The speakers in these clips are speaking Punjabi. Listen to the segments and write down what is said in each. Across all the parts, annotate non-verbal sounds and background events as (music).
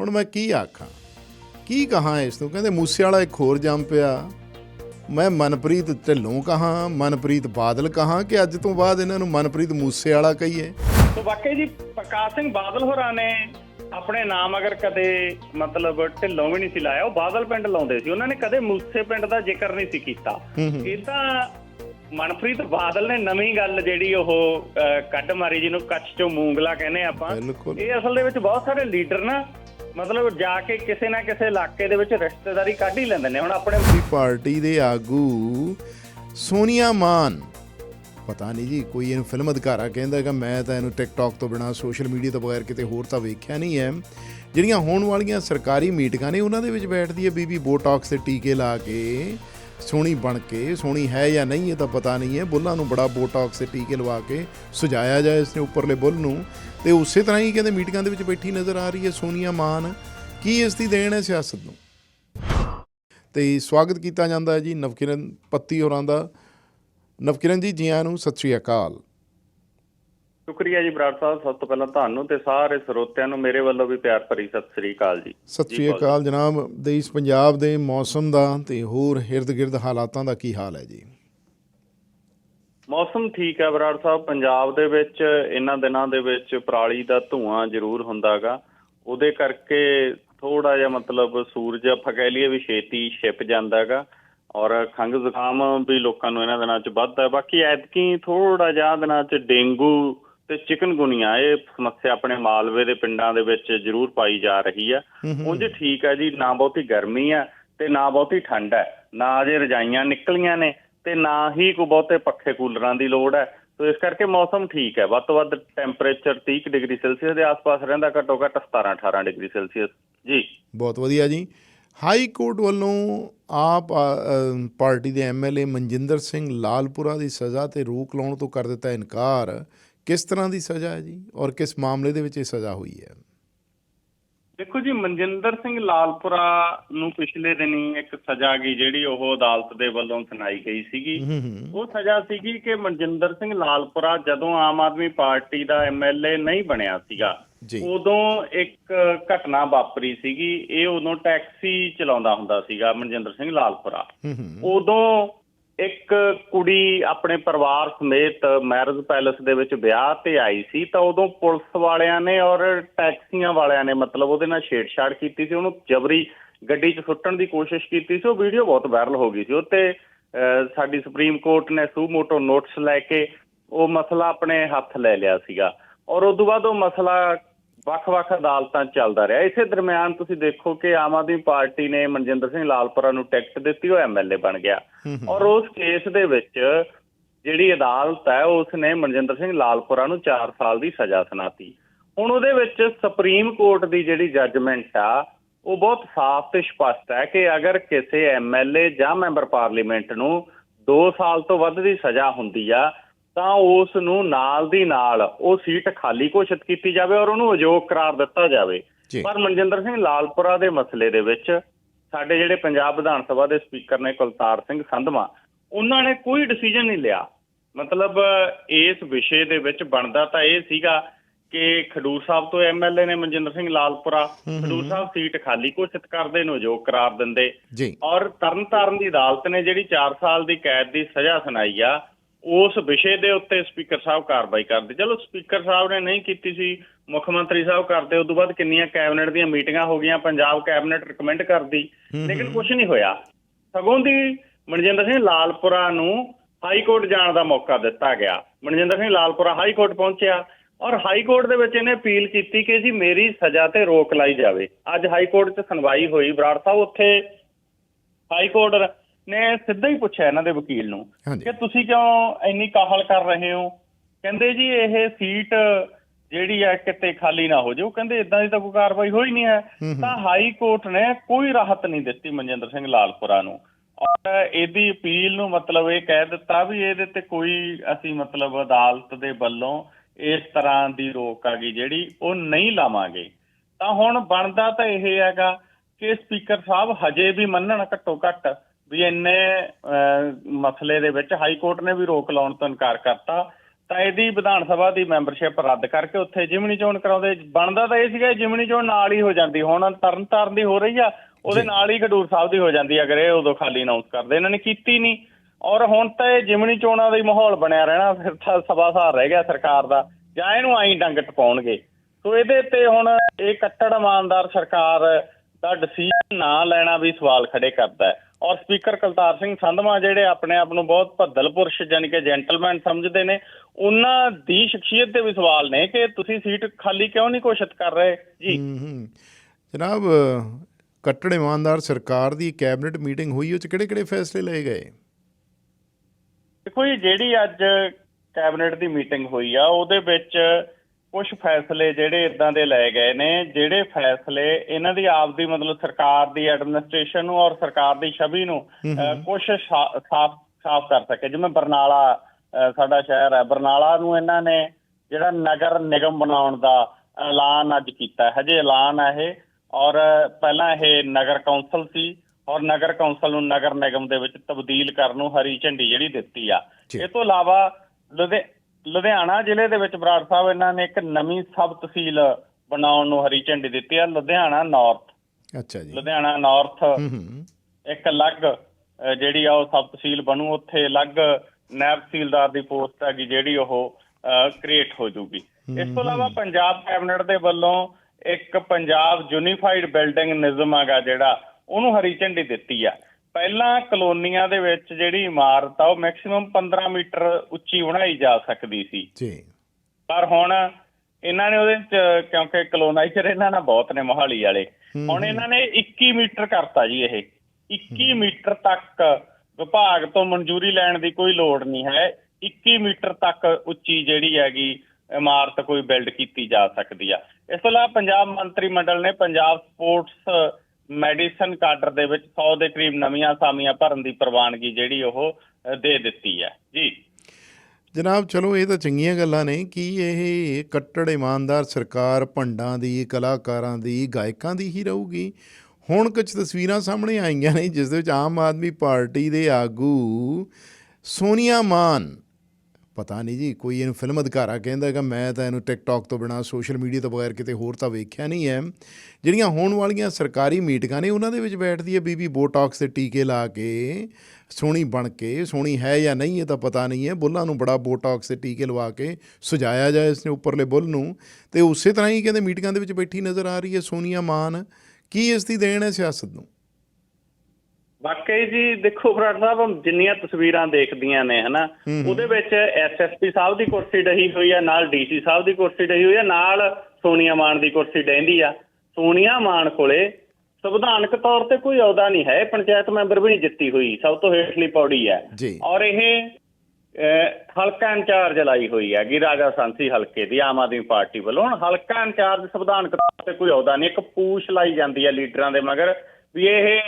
ਹੁਣ ਮੈਂ ਕੀ ਆਖਾਂ? ਕੀ ਕਹਾਂ ਇਸ ਨੂੰ? ਕਹਿੰਦੇ ਮੂਸੇ ਵਾਲਾ ਇੱਕ ਹੋਰ ਜੰਮ ਪਿਆ। ਮੈਂ ਮਨਪ੍ਰੀਤ ਢਿੱਲੋਂ ਕਹਾਂ ਮਨਪ੍ਰੀਤ ਬਾਦਲ ਕਹਾਂ ਕਿ ਅੱਜ ਤੋਂ ਬਾਅਦ ਇਹਨਾਂ ਨੂੰ ਮਨਪ੍ਰੀਤ ਮੂਸੇ ਵਾਲਾ ਕਹੀਏ? ਸੋ ਵਾਕਈ ਜੀ ਪ੍ਰਕਾਸ਼ ਸਿੰਘ ਬਾਦਲ ਹੋਰਾਂ ਨੇ ਆਪਣੇ ਨਾਮ ਅਗਰ ਕਦੇ ਮਤਲਬ ਢਿੱਲੋਂ ਵੀ ਨਹੀਂ ਸੀ ਲਾਇਆ ਉਹ ਬਾਦਲ ਪਿੰਡ ਲਾਉਂਦੇ ਸੀ। ਉਹਨਾਂ ਨੇ ਕਦੇ ਮੂਸੇ ਪਿੰਡ ਦਾ ਜ਼ਿਕਰ ਨਹੀਂ ਸੀ ਕੀਤਾ। ਇਹ ਤਾਂ ਮਨਪ੍ਰੀਤ ਬਾਦਲ ਨੇ ਨਵੀਂ ਗੱਲ ਜਿਹੜੀ ਉਹ ਕੱਢ ਮਾਰੀ ਜਿਹਨੂੰ ਕੱਚ ਚੋਂ ਮੂੰਗਲਾ ਕਹਿੰਦੇ ਆਪਾਂ। ਇਹ ਅਸਲ ਦੇ ਵਿੱਚ ਬਹੁਤ ਸਾਰੇ ਲੀਡਰ ਨਾ ਮਤਲਬ ਜਾ ਕੇ ਕਿਸੇ ਨਾ ਕਿਸੇ ਇਲਾਕੇ ਦੇ ਵਿੱਚ ਰਿਸ਼ਤੇਦਾਰੀ ਕੱਢ ਹੀ ਲੈਂਦੇ ਨੇ। ਹੁਣ ਆਪਣੇ ਪਾਰਟੀ ਦੇ ਆਗੂ ਸੋਨੀਆ ਮਾਨ, ਪਤਾ ਨਹੀਂ ਜੀ, ਕੋਈ ਇਹਨੂੰ ਫਿਲਮ ਅਧਿਕਾਰਾ ਕਹਿੰਦਾ ਕਿ ਮੈਂ ਤਾਂ ਇਹਨੂੰ ਟਿਕਟੌਕ ਤੋਂ ਬਿਨਾ ਸੋਸ਼ਲ ਮੀਡੀਆ ਤੋਂ ਬਗੈਰ ਕਿਤੇ ਹੋਰ ਤਾਂ ਵੇਖਿਆ ਨਹੀਂ ਹੈ। ਜਿਹੜੀਆਂ ਹੋਣ ਵਾਲੀਆਂ ਸਰਕਾਰੀ ਮੀਟਿੰਗਾਂ ਨੇ, ਉਹਨਾਂ ਦੇ ਵਿੱਚ ਬੈਠਦੀ ਹੈ ਬੀਬੀ ਬੋਟੌਕਸ ਦੇ ਟੀਕੇ ਲਾ ਕੇ। ਸੋਹਣੀ ਬਣ ਕੇ, ਸੋਹਣੀ ਹੈ ਜਾਂ ਨਹੀਂ ਇਹ ਤਾਂ ਪਤਾ ਨਹੀਂ ਹੈ। ਬੁੱਲਾਂ ਨੂੰ ਬੜਾ ਬੋਟੌਕਸ ਦੇ ਟੀਕੇ ਲਵਾ ਕੇ ਸੁਜਾਇਆ ਜਾਏ ਇਸ ਨੇ ਉੱਪਰਲੇ ਬੁੱਲ ਨੂੰ। ਤੇ ਉਸੇ ਤਰ੍ਹਾਂ ਹੀ ਕਹਿੰਦੇ ਮੀਟਿੰਗਾਂ ਦੇ ਵਿੱਚ ਬੈਠੀ ਨਜ਼ਰ ਆ ਰਹੀ ਹੈ ਸੋਨੀਆ ਮਾਨ। ਕੀ ਇਸ ਦੀ ਦੇਣ ਹੈ ਸਿਆਸਤ ਨੂੰ? ਤੇ ਸਵਾਗਤ ਕੀਤਾ ਜਾਂਦਾ ਹੈ ਜੀ ਨਵਕਿਰਨ ਪੱਤੀ ਹੋਰਾਂ ਦਾ। ਨਵਕਿਰਨ ਜੀ, ਜੀਆਂ ਨੂੰ ਸਤਿ ਸ਼੍ਰੀ ਅਕਾਲ। ਸ਼ੁਕਰੀਆ ਜੀ ਬਰਾੜ ਸਾਹਿਬ ਸਭ ਤੋਂ ਪਹਿਲਾਂ ਤੁਹਾਨੂੰ ਤੇ ਸਾਰੇ ਸਰੋਤਿਆਂ ਨੂੰ ਮੇਰੇ ਵੱਲੋਂ ਵੀ ਪਿਆਰ ਭਰੀ ਸਤਿ ਸ੍ਰੀ ਅਕਾਲ ਜੀ। ਸਤਿ ਸ਼੍ਰੀ ਅਕਾਲ ਜਨਾਬ ਦੇਸ਼ ਪੰਜਾਬ ਦੇ ਮੌਸਮ ਦਾ ਤੇ ਹੋਰ ਹਿਰਦ-ਗਿਰਦ ਹਾਲਾਤਾਂ ਦਾ ਕੀ ਹਾਲ ਹੈ ਜੀ? ਮੌਸਮ ਠੀਕ ਹੈ ਬਰਾੜ ਸਾਹਿਬ ਪੰਜਾਬ ਦੇ ਵਿੱਚ ਇਹਨਾਂ ਦਿਨਾਂ ਦੇ ਵਿੱਚ ਪਰਾਲੀ ਦਾ ਧੂਆਂ ਜ਼ਰੂਰ ਹੁੰਦਾਗਾ। ਉਹਦੇ ਕਰਕੇ ਥੋੜਾ ਜਿਹਾ ਮਤਲਬ ਸੂਰਜ ਕਹਿ ਲਈਏ ਵੀ ਛੇਤੀ ਛਿਪ ਜਾਂਦਾਗਾ ਔਰ ਖੰਘ ਜ਼ੁਕਾਮ ਵੀ ਲੋਕਾਂ ਨੂੰ ਇਹਨਾਂ ਦਿਨਾਂ 'ਚ ਵੱਧਦਾ ਹੈ। ਬਾਕੀ ਐਤਕੀ ਥੋੜਾ ਜਿਹਾ ਦਿਨਾਂ 'ਚ ਡੇਂਗੂ ਤੇ ਚਿਕਨਗੁਨੀਆ ਇਹ ਸਮੱਸਿਆ ਆਪਣੇ ਮਾਲਵੇ ਦੇ ਪਿੰਡਾਂ ਦੇ ਵਿੱਚ ਜ਼ਰੂਰ ਪਾਈ ਜਾ ਰਹੀ ਆ। ਉਂਝ ਠੀਕ ਹੈ ਜੀ ਨਾ ਬਹੁਤੀ ਗਰਮੀ ਆ ਤੇ ਨਾ ਬਹੁਤੀ ਠੰਡ ਹੈ ਨਾ ਅਜੇ ਰਜਾਈਆਂ ਨਿਕਲੀਆਂ ਨੇ ਤੇ ਨਾ ਹੀ ਕੋਈ ਬਹੁਤੇ ਪੱਖੇ ਕੂਲਰਾਂ ਦੀ ਲੋੜ ਹੈ ਸੋ ਇਸ ਕਰਕੇ ਮੌਸਮ ਠੀਕ ਹੈ ਵੱਧ ਤੋਂ ਵੱਧ ਟੈਂਪਰੇਚਰ 30 ਡਿਗਰੀ ਸੈਲਸੀਅਸ ਦੇ ਆਸ-ਪਾਸ ਰਹਿੰਦਾ ਘੱਟੋ ਘੱਟ 17-18 ਡਿਗਰੀ ਸੈਲਸੀਅਸ। ਜੀ। ਬਹੁਤ ਵਧੀਆ ਜੀ। ਹਾਈ ਕੋਰਟ ਵੱਲੋਂ ਆਪ ਪਾਰਟੀ ਦੇ ਐਮਐਲਏ ਮਨਜਿੰਦਰ ਸਿੰਘ ਲਾਲਪੁਰਾ ਦੀ ਸਜ਼ਾ ਤੇ ਰੋਕ ਲਾਉਣ ਤੋਂ ਕਰ ਦਿੱਤਾ ਇਨਕਾਰ। ਕਿਸ ਤਰ੍ਹਾਂ ਦੀ ਸਜ਼ਾ ਹੈ ਜੀ? ਔਰ ਕਿਸ ਮਾਮਲੇ ਦੇ ਵਿੱਚ ਇਹ ਸਜ਼ਾ ਹੋਈ ਹੈ? ਦੇਖੋ ਜੀ ਮਨਜਿੰਦਰ ਸਿੰਘ ਲਾਲਪੁਰਾ ਨੂੰ ਪਿਛਲੇ ਦਿਨੀ ਇੱਕ ਸਜ਼ਾ ਗਈ ਜਿਹੜੀ ਉਹ ਅਦਾਲਤ ਦੇ ਵੱਲੋਂ ਸੁਣਾਈ ਗਈ ਸੀਗੀ। ਉਹ ਸਜ਼ਾ ਸੀਗੀ ਕਿ ਮਨਜਿੰਦਰ ਸਿੰਘ ਲਾਲਪੁਰਾ ਜਦੋਂ ਆਮ ਆਦਮੀ ਪਾਰਟੀ ਦਾ ਐਮਐਲਏ ਨਹੀਂ ਬਣਿਆ ਸੀਗਾ ਉਦੋਂ ਇੱਕ ਘਟਨਾ ਵਾਪਰੀ ਸੀਗੀ। ਇਹ ਉਦੋਂ ਟੈਕਸੀ ਚਲਾਉਂਦਾ ਹੁੰਦਾ ਸੀਗਾ ਮਨਜਿੰਦਰ ਸਿੰਘ ਲਾਲਪੁਰਾ। ਉਦੋਂ ਇੱਕ ਕੁੜੀ ਆਪਣੇ ਪਰਿਵਾਰ ਸਮੇਤ ਮੈਰਿਜ ਪੈਲੇਸ ਦੇ ਵਿੱਚ ਵਿਆਹ ਤੇ ਆਈ ਸੀ ਤਾਂ ਉਦੋਂ ਪੁਲਿਸ ਵਾਲਿਆਂ ਨੇ ਔਰ ਟੈਕਸੀਆਂ ਵਾਲਿਆਂ ਨੇ ਮਤਲਬ ਉਹਦੇ ਨਾਲ ਛੇੜਛਾੜ ਕੀਤੀ ਸੀ ਉਹਨੂੰ ਜਬਰੀ ਗੱਡੀ 'ਚ ਸੁੱਟਣ ਦੀ ਕੋਸ਼ਿਸ਼ ਕੀਤੀ ਸੀ ਉਹ ਵੀਡੀਓ ਬਹੁਤ ਵਾਇਰਲ ਹੋ ਗਈ ਸੀ। ਉਹ ਤੇ ਅਹ, ਸਾਡੀ ਸੁਪਰੀਮ ਕੋਰਟ ਨੇ ਸੂਮੋਟੋ ਨੋਟਿਸ ਲੈ ਕੇ ਉਹ ਮਸਲਾ ਆਪਣੇ ਹੱਥ ਲੈ ਲਿਆ ਸੀਗਾ। ਔਰ ਉਸ ਤੋਂ ਬਾਅਦ ਉਹ ਮਸਲਾ ਵੱਖ-ਵੱਖ ਅਦਾਲਤਾਂ ਚੱਲਦਾ ਰਿਹਾ। ਇਸੇ ਦਰਮਿਆਨ ਤੁਸੀਂ ਦੇਖੋ ਕਿ ਆਮ ਆਦਮੀ ਪਾਰਟੀ ਨੇ ਮਨਜਿੰਦਰ ਸਿੰਘ ਲਾਲਪੁਰਾ ਨੂੰ ਟਿਕਟ ਦਿੱਤੀ ਉਹ ਐਮਐਲਏ ਬਣ ਗਿਆ। ਔਰ ਉਸ ਕੇਸ ਦੇ ਵਿੱਚ ਜਿਹੜੀ ਅਦਾਲਤ ਹੈ ਉਸ ਨੇ ਮਨਜਿੰਦਰ ਸਿੰਘ ਲਾਲਪੁਰਾ ਨੂੰ 4 ਸਾਲ ਦੀ ਸਜ਼ਾ ਸੁਣਾਤੀ। ਹੁਣ ਉਹਦੇ ਵਿੱਚ ਸੁਪਰੀਮ ਕੋਰਟ ਦੀ ਜਿਹੜੀ ਜੱਜਮੈਂਟ ਆ ਉਹ ਬਹੁਤ ਸਾਫ਼ ਤੇ ਸਪਸ਼ਟ ਹੈ ਕਿ ਅਗਰ ਕਿਸੇ ਐਮਐਲਏ ਜਾਂ ਮੈਂਬਰ ਪਾਰਲੀਮੈਂਟ ਨੂੰ 2 ਸਾਲ ਤੋਂ ਵੱਧ ਦੀ ਸਜ਼ਾ ਹੁੰਦੀ ਆ ਤਾਂ ਉਸ ਨੂੰ ਨਾਲ ਦੀ ਨਾਲ ਉਹ ਸੀਟ ਖਾਲੀ ਘੋਸ਼ਿਤ ਕੀਤੀ ਜਾਵੇ ਔਰ ਉਹਨੂੰ ਅਯੋਗ ਕਰਾਰ ਦਿੱਤਾ ਜਾਵੇ। ਜੀ। ਪਰ ਮਨਜਿੰਦਰ ਸਿੰਘ ਲਾਲਪੁਰਾ ਦੇ ਮਸਲੇ ਦੇ ਵਿੱਚ ਸਾਡੇ ਜਿਹੜੇ ਪੰਜਾਬ ਵਿਧਾਨ ਸਭਾ ਦੇ ਸਪੀਕਰ ਨੇ ਕੁਲਤਾਰ ਸਿੰਘ ਸੰਧਵਾ ਉਹਨਾਂ ਨੇ ਕੋਈ ਡਿਸੀਜਨ ਨਹੀਂ ਲਿਆ। ਮਤਲਬ ਇਸ ਵਿਸ਼ੇ ਦੇ ਵਿੱਚ ਬਣਦਾ ਤਾਂ ਇਹ ਸੀਗਾ ਕਿ ਖਡੂਰ ਸਾਹਿਬ ਤੋਂ ਐਮਐਲਏ ਨੇ ਮਨਜਿੰਦਰ ਸਿੰਘ ਲਾਲਪੁਰਾ ਖਡੂਰ ਸਾਹਿਬ ਸੀਟ ਖਾਲੀ ਘੋਸ਼ਿਤ ਕਰਦੇ ਨੂੰ ਅਯੋਗ ਕਰਾਰ ਦਿੰਦੇ। ਜੀ। ਔਰ ਤਰਨਤਾਰਨ ਦੀ ਅਦਾਲਤ ਨੇ ਜਿਹੜੀ 4 ਸਾਲ ਦੀ ਕੈਦ ਦੀ ਸਜ਼ਾ ਸੁਣਾਈ ਆ ਉਸ ਵਿਸ਼ੇ ਦੇ ਉੱਤੇ ਸਪੀਕਰ ਸਾਹਿਬ ਕਾਰਵਾਈ ਕਰਦੇ। ਚਲੋ ਸਪੀਕਰ ਸਾਹਿਬ ਨੇ ਨਹੀਂ ਕੀਤੀ ਸੀ ਮੁੱਖ ਮੰਤਰੀ ਸਾਹਿਬ ਕਰਦੇ ਉਸ ਤੋਂ ਬਾਅਦ ਕਿੰਨੀਆਂ ਕੈਬਨਿਟ ਦੀਆਂ ਮੀਟਿੰਗਾਂ ਹੋ ਗਈਆਂ ਪੰਜਾਬ ਕੈਬਨਿਟ ਰეკਮੈਂਡ ਕਰਦੀ ਲੇਕਿਨ ਕੁਝ ਨਹੀਂ ਹੋਇਆ। ਸਗੋਂ ਦੀ ਮਨਜਿੰਦਰ ਸਿੰਘ ਲਾਲਪੁਰਾ ਨੂੰ ਹਾਈ ਕੋਰਟ ਜਾਣ ਦਾ ਮੌਕਾ ਦਿੱਤਾ ਗਿਆ। ਮਨਜਿੰਦਰ ਸਿੰਘ ਲਾਲਪੁਰਾ ਹਾਈ ਕੋਰਟ ਪਹੁੰਚਿਆ ਔਰ ਹਾਈ ਕੋਰਟ ਦੇ ਵਿੱਚ ਇਹਨੇ ਅਪੀਲ ਕੀਤੀ ਕਿ ਜੀ ਮੇਰੀ ਸਜ਼ਾ ਤੇ ਰੋਕ ਲਾਈ ਜਾਵੇ। ਅੱਜ ਹਾਈ ਕੋਰਟ 'ਚ ਸੁਣਵਾਈ ਹੋਈ। ਬਰਾੜ ਸਾਹਿਬ ਉੱਥੇ ਹਾਈ ਕੋਰਟ ਨੇ ਸਿੱਧਾ ਹੀ ਪੁੱਛਿਆ ਇਹਨਾਂ ਦੇ ਵਕੀਲ ਨੂੰ ਕਿ ਤੁਸੀਂ ਕਿਉਂ ਇੰਨੀ ਕਾਹਲ ਕਰ ਰਹੇ ਹੋ? ਕਹਿੰਦੇ ਜੀ ਇਹ ਸੀਟ ਜਿਹੜੀ ਹੈ ਕਿਤੇ ਖਾਲੀ ਨਾ ਹੋ ਉਹ ਕਹਿੰਦੇ ਇਦਾਂ ਦੀ ਤਾਂ ਕੋਈ ਕਾਰਵਾਈ ਹੋਈ ਨਹੀਂ ਹੈ। ਤਾਂ ਹਾਈ ਕੋਰਟ ਨੇ ਕੋਈ ਰਾਹਤ ਨਹੀਂ ਦਿੱਤੀ ਮਨਜਿੰਦਰ ਸਿੰਘ ਲਾਲਪੁਰਾ ਨੂੰ। ਔਰ ਇਹਦੀ ਅਪੀਲ ਨੂੰ ਮਤਲਬ ਇਹ ਕਹਿ ਦਿੱਤਾ ਵੀ ਇਹਦੇ ਤੇ ਕੋਈ ਅਸੀਂ ਮਤਲਬ ਅਦਾਲਤ ਦੇ ਵੱਲੋਂ ਇਸ ਤਰ੍ਹਾਂ ਦੀ ਰੋਕ ਆ ਗਈ ਜਿਹੜੀ ਉਹ ਨਹੀਂ ਲਾਵਾਂਗੇ। ਤਾਂ ਹੁਣ ਬਣਦਾ ਤਾਂ ਇਹ ਹੈਗਾ ਕਿ ਸਪੀਕਰ ਸਾਹਿਬ ਹਜੇ ਵੀ ਮੰਨਣ ਘੱਟੋ ਘੱਟ ਵੀ ਇੰਨੇ ਮਸਲੇ ਦੇ ਵਿੱਚ ਹਾਈ ਕੋਰਟ ਨੇ ਵੀ ਰੋਕ ਲਾਉਣ ਤੋਂ ਇਨਕਾਰ ਕਰਤਾ। ਤਾਂ ਇਹਦੀ ਵਿਧਾਨ ਸਭਾ ਦੀ ਮੈਂਬਰਸ਼ਿਪ ਰੱਦ ਕਰਕੇ ਉੱਥੇ ਜਿਮਣੀ ਚੋਣ ਕਰਾਉਂਦੇ। ਬਣਦਾ ਤਾਂ ਇਹ ਸੀਗਾ ਜਿਮਣੀ ਚੋਣ ਨਾਲ ਹੀ ਹੋ ਜਾਂਦੀ। ਹੁਣ ਤਰਨ ਤਾਰਨ ਦੀ ਹੋ ਰਹੀ ਆ ਉਹਦੇ ਨਾਲ ਹੀ ਖਡੂਰ ਸਾਹਿਬ ਦੀ ਹੋ ਜਾਂਦੀ ਅਗਰ ਇਹ ਉਦੋਂ ਖਾਲੀ ਅਨਾਉਂਸ ਕਰਦੇ। ਇਹਨਾਂ ਨੇ ਕੀਤੀ ਨਹੀਂ ਔਰ ਹੁਣ ਤਾਂ ਇਹ ਜਿਮਣੀ ਚੋਣਾਂ ਦਾ ਹੀ ਮਾਹੌਲ ਬਣਿਆ ਰਹਿਣਾ। ਫਿਰ ਤਾਂ ਸਭਾ ਸਾਰ ਰਹਿ ਗਿਆ ਸਰਕਾਰ ਦਾ। ਜਾਂ ਇਹਨੂੰ ਆਈ ਡੰਗ ਟਪਾਉਣਗੇ। ਸੋ ਇਹਦੇ ਤੇ ਹੁਣ ਇਹ ਕੱਟੜ ਇਮਾਨਦਾਰ ਸਰਕਾਰ ਦਾ ਡਿਸੀਜਨ ਨਾ ਲੈਣਾ ਵੀ ਸਵਾਲ ਖੜੇ ਕਰਦਾ ਹੈ। ਔਰ ਸਪੀਕਰ ਕੁਲਤਾਰ ਸਿੰਘ ਸੰਧਵਾ ਜਿਹੜੇ ਆਪਣੇ ਆਪ ਨੂੰ ਬਹੁਤ ਭੱਦਲ ਪੁਰਸ਼ ਯਾਨੀ ਕਿ ਜੈਂਟਲਮੈਨ ਸਮਝਦੇ ਨੇ ਉਹਨਾਂ ਦੀ ਸ਼ਖਸੀਅਤ ਤੇ ਵੀ ਸਵਾਲ ਨੇ ਕਿ ਤੁਸੀਂ ਸੀਟ ਖਾਲੀ ਕਿਉਂ ਨਹੀਂ ਘੋਸ਼ਿਤ ਕਰ ਰਹੇ? ਜੀ। ਹੂੰ ਹੂੰ। ਜਨਾਬ ਕੱਟੜ ਇਮਾਨਦਾਰ ਸਰਕਾਰ ਦੀ ਕੈਬਨਿਟ ਮੀਟਿੰਗ ਹੋਈ ਉਹ ਚ ਕਿਹੜੇ ਕਿਹੜੇ ਫੈਸਲੇ ਲਏ ਗਏ? ਦੇਖੋ ਜੀ ਜਿਹੜੀ ਅੱਜ ਕੈਬਨਿਟ ਦੀ ਮੀਟਿੰਗ ਹੋਈ ਆ ਉਹਦੇ ਵਿੱਚ ਕੁਝ ਫੈਸਲੇ ਜਿਹੜੇ ਇਦਾਂ ਦੇ ਲਏ ਗਏ ਨੇ ਜਿਹੜੇ ਫੈਸਲੇ ਇਹਨਾਂ ਦੀ ਆਪ ਦੀ ਮਤਲਬ ਸਰਕਾਰ ਦੀ ਐਡਮਿਨਿਸਟ੍ਰੇਸ਼ਨ ਨੂੰ ਔਰ ਸਰਕਾਰ ਦੀ ਛਵੀ ਨੂੰ ਕੁਝ ਸਾਫ਼ ਸਾਫ਼ ਕਰ ਸਕੇ। ਜਿਵੇਂ ਬਰਨਾਲਾ ਸਾਡਾ ਸ਼ਹਿਰ ਹੈ। ਬਰਨਾਲਾ ਨੂੰ ਇਹਨਾਂ ਨੇ ਜਿਹੜਾ ਨਗਰ ਨਿਗਮ ਬਣਾਉਣ ਦਾ ਐਲਾਨ ਅੱਜ ਕੀਤਾ ਹੈ। ਹਜੇ ਐਲਾਨ ਹੈ ਇਹ। ਔਰ ਪਹਿਲਾਂ ਇਹ ਨਗਰ ਕੌਂਸਲ ਸੀ। ਔਰ ਨਗਰ ਕੌਂਸਲ ਨੂੰ ਨਗਰ ਨਿਗਮ ਦੇ ਵਿੱਚ ਤਬਦੀਲ ਕਰਨ ਨੂੰ ਹਰੀ ਝੰਡੀ ਜਿਹੜੀ ਦਿੱਤੀ ਆ। ਇਹ ਤੋਂ ਇਲਾਵਾ ਲੁਧਿ- ਲੁਧਿਆਣਾ ਜ਼ਿਲ੍ਹੇ ਦੇ ਵਿੱਚ ਬਰਾੜ ਸਾਹਿਬ ਇਹਨਾਂ ਨੇ ਇੱਕ ਨਵੀਂ ਸਬ ਤਹਿਸੀਲ ਬਣਾਉਣ ਨੂੰ ਹਰੀ ਝੰਡੀ ਦਿੱਤੀ ਆ ਲੁਧਿਆਣਾ ਨਾਰਥ ਅੱਛਾ ਜੀ। ਲੁਧਿਆਣਾ ਨਾਰਥ ਇੱਕ ਅਲੱਗ ਜਿਹੜੀ ਆ ਉਹ ਸਬ ਤਹਿਸੀਲ ਬਣੂ ਉੱਥੇ ਅਲੱਗ ਨਾਇਬ ਤਹਿਸੀਲਦਾਰ ਦੀ ਪੋਸਟ ਹੈਗੀ ਜਿਹੜੀ ਉਹ ਕ੍ਰੀਏਟ ਹੋ ਜਾਊਗੀ ਇਸ ਤੋਂ ਇਲਾਵਾ ਪੰਜਾਬ ਕੈਬਨਿਟ ਦੇ ਵੱਲੋਂ ਇੱਕ ਪੰਜਾਬ ਯੂਨੀਫਾਈਡ ਬਿਲਡਿੰਗ ਨਿਜ਼ਮ ਹੈਗਾ ਜਿਹੜਾ ਉਹਨੂੰ ਹਰੀ ਝੰਡੀ ਦਿੱਤੀ ਆ। ਪਹਿਲਾਂ ਕਲੋਨੀਆਂ ਦੇ ਵਿੱਚ ਜਿਹੜੀ ਇਮਾਰਤ ਆ ਉਹ ਮੈਕਸਿਮਮ 15 ਮੀਟਰ ਉੱਚੀ ਬਣਾਈ ਜਾ ਸਕਦੀ ਸੀ। ਜੀ। ਪਰ ਹੁਣ ਇਹਨਾਂ ਨੇ ਉਹਦੇ ਚ ਕਿਉਂਕਿ ਕਲੋਨਾਈਜ਼ਰ ਇਹਨਾਂ ਨਾਲ ਬਹੁਤ ਨੇ ਮੋਹਾਲੀ ਵਾਲੇ। ਹੁਣ ਇਹਨਾਂ ਨੇ 21 ਮੀਟਰ ਕਰਤਾ ਜੀ ਇਹ। 21 ਮੀਟਰ ਤੱਕ ਵਿਭਾਗ ਤੋਂ ਮਨਜ਼ੂਰੀ ਲੈਣ ਦੀ ਕੋਈ ਲੋੜ ਨਹੀਂ ਹੈ। 21 ਮੀਟਰ ਤੱਕ ਉੱਚੀ ਜਿਹੜੀ ਹੈਗੀ ਇਮਾਰਤ ਕੋਈ ਬਿਲਡ ਕੀਤੀ ਜਾ ਸਕਦੀ ਆ। ਇਸ ਤੋਂ ਇਲਾਵਾ ਪੰਜਾਬ ਮੰਤਰੀ ਮੰਡਲ ਨੇ ਪੰਜਾਬ ਸਪੋਰਟਸ ਮੈਡੀਸਨ ਕਾਡਰ ਦੇ ਵਿੱਚ 100 ਦੇ ਕਰੀਬ ਨਵੀਆਂ ਅਸਾਮੀਆਂ ਭਰਨ ਦੀ ਪ੍ਰਵਾਨਗੀ ਜਿਹੜੀ ਉਹ ਦੇ ਦਿੱਤੀ ਹੈ। ਜੀ। ਜਨਾਬ, ਚਲੋ, ਇਹ ਤਾਂ ਚੰਗੀਆਂ ਗੱਲਾਂ ਨੇ ਕਿ ਇਹ ਕੱਟੜ ਇਮਾਨਦਾਰ ਸਰਕਾਰ ਭੰਡਾਂ ਦੀ, ਕਲਾਕਾਰਾਂ ਦੀ, ਗਾਇਕਾਂ ਦੀ ਹੀ ਰਹੂਗੀ। ਹੁਣ ਕੁਝ ਤਸਵੀਰਾਂ ਸਾਹਮਣੇ ਆਈਆਂ ਨੇ, ਜਿਸ ਦੇ ਵਿੱਚ ਆਮ ਆਦਮੀ ਪਾਰਟੀ ਦੇ ਆਗੂ ਸੋਨੀਆ ਮਾਨ ਪਤਾ ਨਹੀਂ ਜੀ, ਕੋਈ ਇਹਨੂੰ ਫਿਲਮ ਅਧਿਕਾਰਾ ਕਹਿੰਦਾ ਹੈਗਾ, ਮੈਂ ਤਾਂ ਇਹਨੂੰ ਟਿਕਟੌਕ ਤੋਂ ਬਿਨਾ ਸੋਸ਼ਲ ਮੀਡੀਆ ਤੋਂ ਬਗੈਰ ਕਿਤੇ ਹੋਰ ਤਾਂ ਵੇਖਿਆ ਨਹੀਂ ਹੈ। ਜਿਹੜੀਆਂ ਹੋਣ ਵਾਲੀਆਂ ਸਰਕਾਰੀ ਮੀਟਿੰਗਾਂ ਨੇ, ਉਹਨਾਂ ਦੇ ਵਿੱਚ ਬੈਠਦੀ ਹੈ ਬੀਬੀ ਬੋਟੌਕਸ ਦੇ ਟੀਕੇ ਲਾ ਕੇ, ਸੋਹਣੀ ਬਣ ਕੇ, ਸੋਹਣੀ ਹੈ ਜਾਂ ਨਹੀਂ ਇਹ ਤਾਂ ਪਤਾ ਨਹੀਂ ਹੈ, ਬੁੱਲਾਂ ਨੂੰ ਬੜਾ ਬੋਟੌਕਸ ਦੇ ਟੀਕੇ ਲਵਾ ਕੇ ਸਜਾਇਆ ਜਾਏ ਇਸ ਨੇ ਉੱਪਰਲੇ ਬੁੱਲ ਨੂੰ। ਤੇ ਉਸੇ ਤਰ੍ਹਾਂ ਹੀ ਕਹਿੰਦੇ ਮੀਟਿੰਗਾਂ ਦੇ ਵਿੱਚ ਬੈਠੀ ਨਜ਼ਰ ਆ ਰਹੀ ਹੈ ਸੋਨੀਆ ਮਾਨ। ਕੀ ਇਸ ਦੀ ਦੇਣ ਹੈ ਸਿਆਸਤ ਨੂੰ? ਵਾਕਈ ਜੀ ਦੇਖੋ ਬਰਾੜ ਸਾਹਿਬ ਜਿੰਨੀਆਂ ਤਸਵੀਰਾਂ ਦੇਖਦੀਆਂ ਨੇ ਹਨਾ ਉਹਦੇ ਵਿੱਚ ਐਸਐਸਪੀ ਸਾਹਿਬ ਦੀ ਕੁਰਸੀ ਡਹੀ ਹੋਈ ਆ ਨਾਲ ਡੀਸੀ ਸਾਹਿਬ ਦੀ ਕੁਰਸੀ ਡਹੀ ਹੋਈ ਆ ਨਾਲ ਸੋਨੀਆ ਮਾਨ ਦੀ ਕੁਰਸੀ ਡਹਿੰਦੀ ਆ। ਸੋਨੀਆ ਮਾਨ ਕੋਲੇ ਸੰਵਿਧਾਨਕ ਤੌਰ ਤੇ ਕੋਈ ਅਹੁਦਾ ਨਹੀਂ ਹੈ ਪੰਚਾਇਤ ਮੈਂਬਰ ਵੀ ਨਹੀਂ ਜਿੱਤੀ ਹੋਈ ਸਭ ਤੋਂ ਹੇਠਲੀ ਪੌੜੀ ਹੈ। ਔਰ ਇਹ ਹਲਕਾ ਇੰਚਾਰਜ ਲਾਈ ਹੋਈ ਹੈਗੀ ਰਾਜਾ ਸਾਂਸੀ ਹਲਕੇ ਦੀ ਆਮ ਆਦਮੀ ਪਾਰਟੀ ਵੱਲੋਂ। ਹੁਣ ਹਲਕਾ ਇੰਚਾਰਜ ਸੰਵਿਧਾਨਕ ਤੌਰ ਤੇ ਕੋਈ ਅਹੁਦਾ ਨਹੀਂ ਇੱਕ ਪੂਛ ਲਾਈ ਜਾਂਦੀ ਹੈ ਲੀਡਰਾਂ ਦੇ ਮਗਰ ਵੀ ਇਹ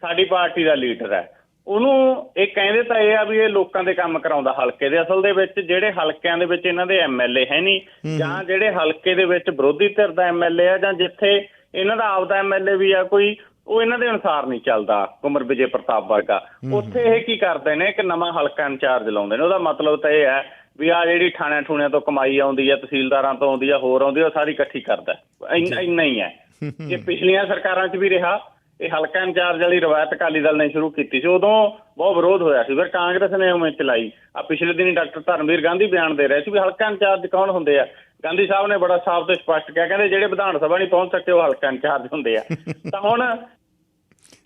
ਸਾਡੀ ਪਾਰਟੀ ਦਾ ਲੀਡਰ ਹੈ। ਉਹਨੂੰ ਇਹ ਕਹਿੰਦੇ ਤਾਂ ਇਹ ਆ ਵੀ ਇਹ ਲੋਕਾਂ ਦੇ ਕੰਮ ਕਰਾਉਂਦਾ ਹਲਕੇ ਦੇ। ਅਸਲ ਦੇ ਵਿੱਚ ਜਿਹੜੇ ਹਲਕਿਆਂ ਦੇ ਵਿੱਚ ਇਹਨਾਂ ਦੇ ਐਮਐਲਏ ਹੈ ਨਹੀਂ ਜਾਂ ਜਿਹੜੇ ਹਲਕੇ ਦੇ ਵਿੱਚ ਵਿਰੋਧੀ ਧਿਰ ਦਾ ਐਮਐਲਏ ਆ ਜਾਂ ਜਿੱਥੇ ਇਹਨਾਂ ਦਾ ਆਪਦਾ ਐਮਐਲਏ ਵੀ ਆ ਕੋਈ ਉਹ ਇਹਨਾਂ ਦੇ ਅਨੁਸਾਰ ਨਹੀਂ ਚੱਲਦਾ ਕੁਮਰ ਵਿਜੇ ਪ੍ਰਤਾਪ ਵਰਗਾ। ਉੱਥੇ ਇਹ ਕੀ ਕਰਦੇ ਨੇ ਇੱਕ ਨਵਾਂ ਹਲਕਾ ਇੰਚਾਰਜ ਲਾਉਂਦੇ ਨੇ। ਉਹਦਾ ਮਤਲਬ ਤਾਂ ਇਹ ਹੈ ਵੀ ਆ ਜਿਹੜੀ ਥਾਣਿਆਂ ਠੂਣਿਆਂ ਤੋਂ ਕਮਾਈ ਆਉਂਦੀ ਹੈ ਤਹਿਸੀਲਦਾਰਾਂ ਤੋਂ ਆਉਂਦੀ ਹੈ ਹੋਰ ਆਉਂਦੀ ਹੈ ਸਾਰੀ ਇਕੱਠੀ ਕਰਦਾ। ਇੰਨਾ ਹੀ ਹੈ। (laughs) ਇਹ ਪਿਛਲੀਆਂ ਸਰਕਾਰਾਂ 'ਚ ਵੀ ਰਿਹਾ। ਇਹ ਹਲਕਾ ਇੰਚਾਰਜ ਵਾਲੀ ਰਵਾਇਤ ਅਕਾਲੀ ਦਲ ਨੇ ਸ਼ੁਰੂ ਕੀਤੀ ਸੀ। ਉਦੋਂ ਬਹੁਤ ਵਿਰੋਧ ਹੋਇਆ ਸੀ। ਫਿਰ ਕਾਂਗਰਸ ਨੇ ਉਵੇਂ ਚਲਾਈ। ਆ ਪਿਛਲੇ ਦਿਨੀ ਡਾਕਟਰ ਧਰਮਵੀਰ ਗਾਂਧੀ ਬਿਆਨ ਦੇ ਰਹੇ ਸੀ ਵੀ ਹਲਕਾ ਇੰਚਾਰਜ ਕੌਣ ਹੁੰਦੇ ਆ? ਗਾਂਧੀ ਸਾਹਿਬ ਨੇ ਬੜਾ ਸਾਫ਼ ਤੇ ਸਪਸ਼ਟ ਕਿਹਾ। ਕਹਿੰਦੇ ਜਿਹੜੇ ਵਿਧਾਨ ਸਭਾ ਨਹੀਂ ਪਹੁੰਚ ਸਕੇ ਉਹ ਹਲਕਾ ਇੰਚਾਰਜ ਹੁੰਦੇ ਆ। (laughs) ਤਾਂ ਹੁਣ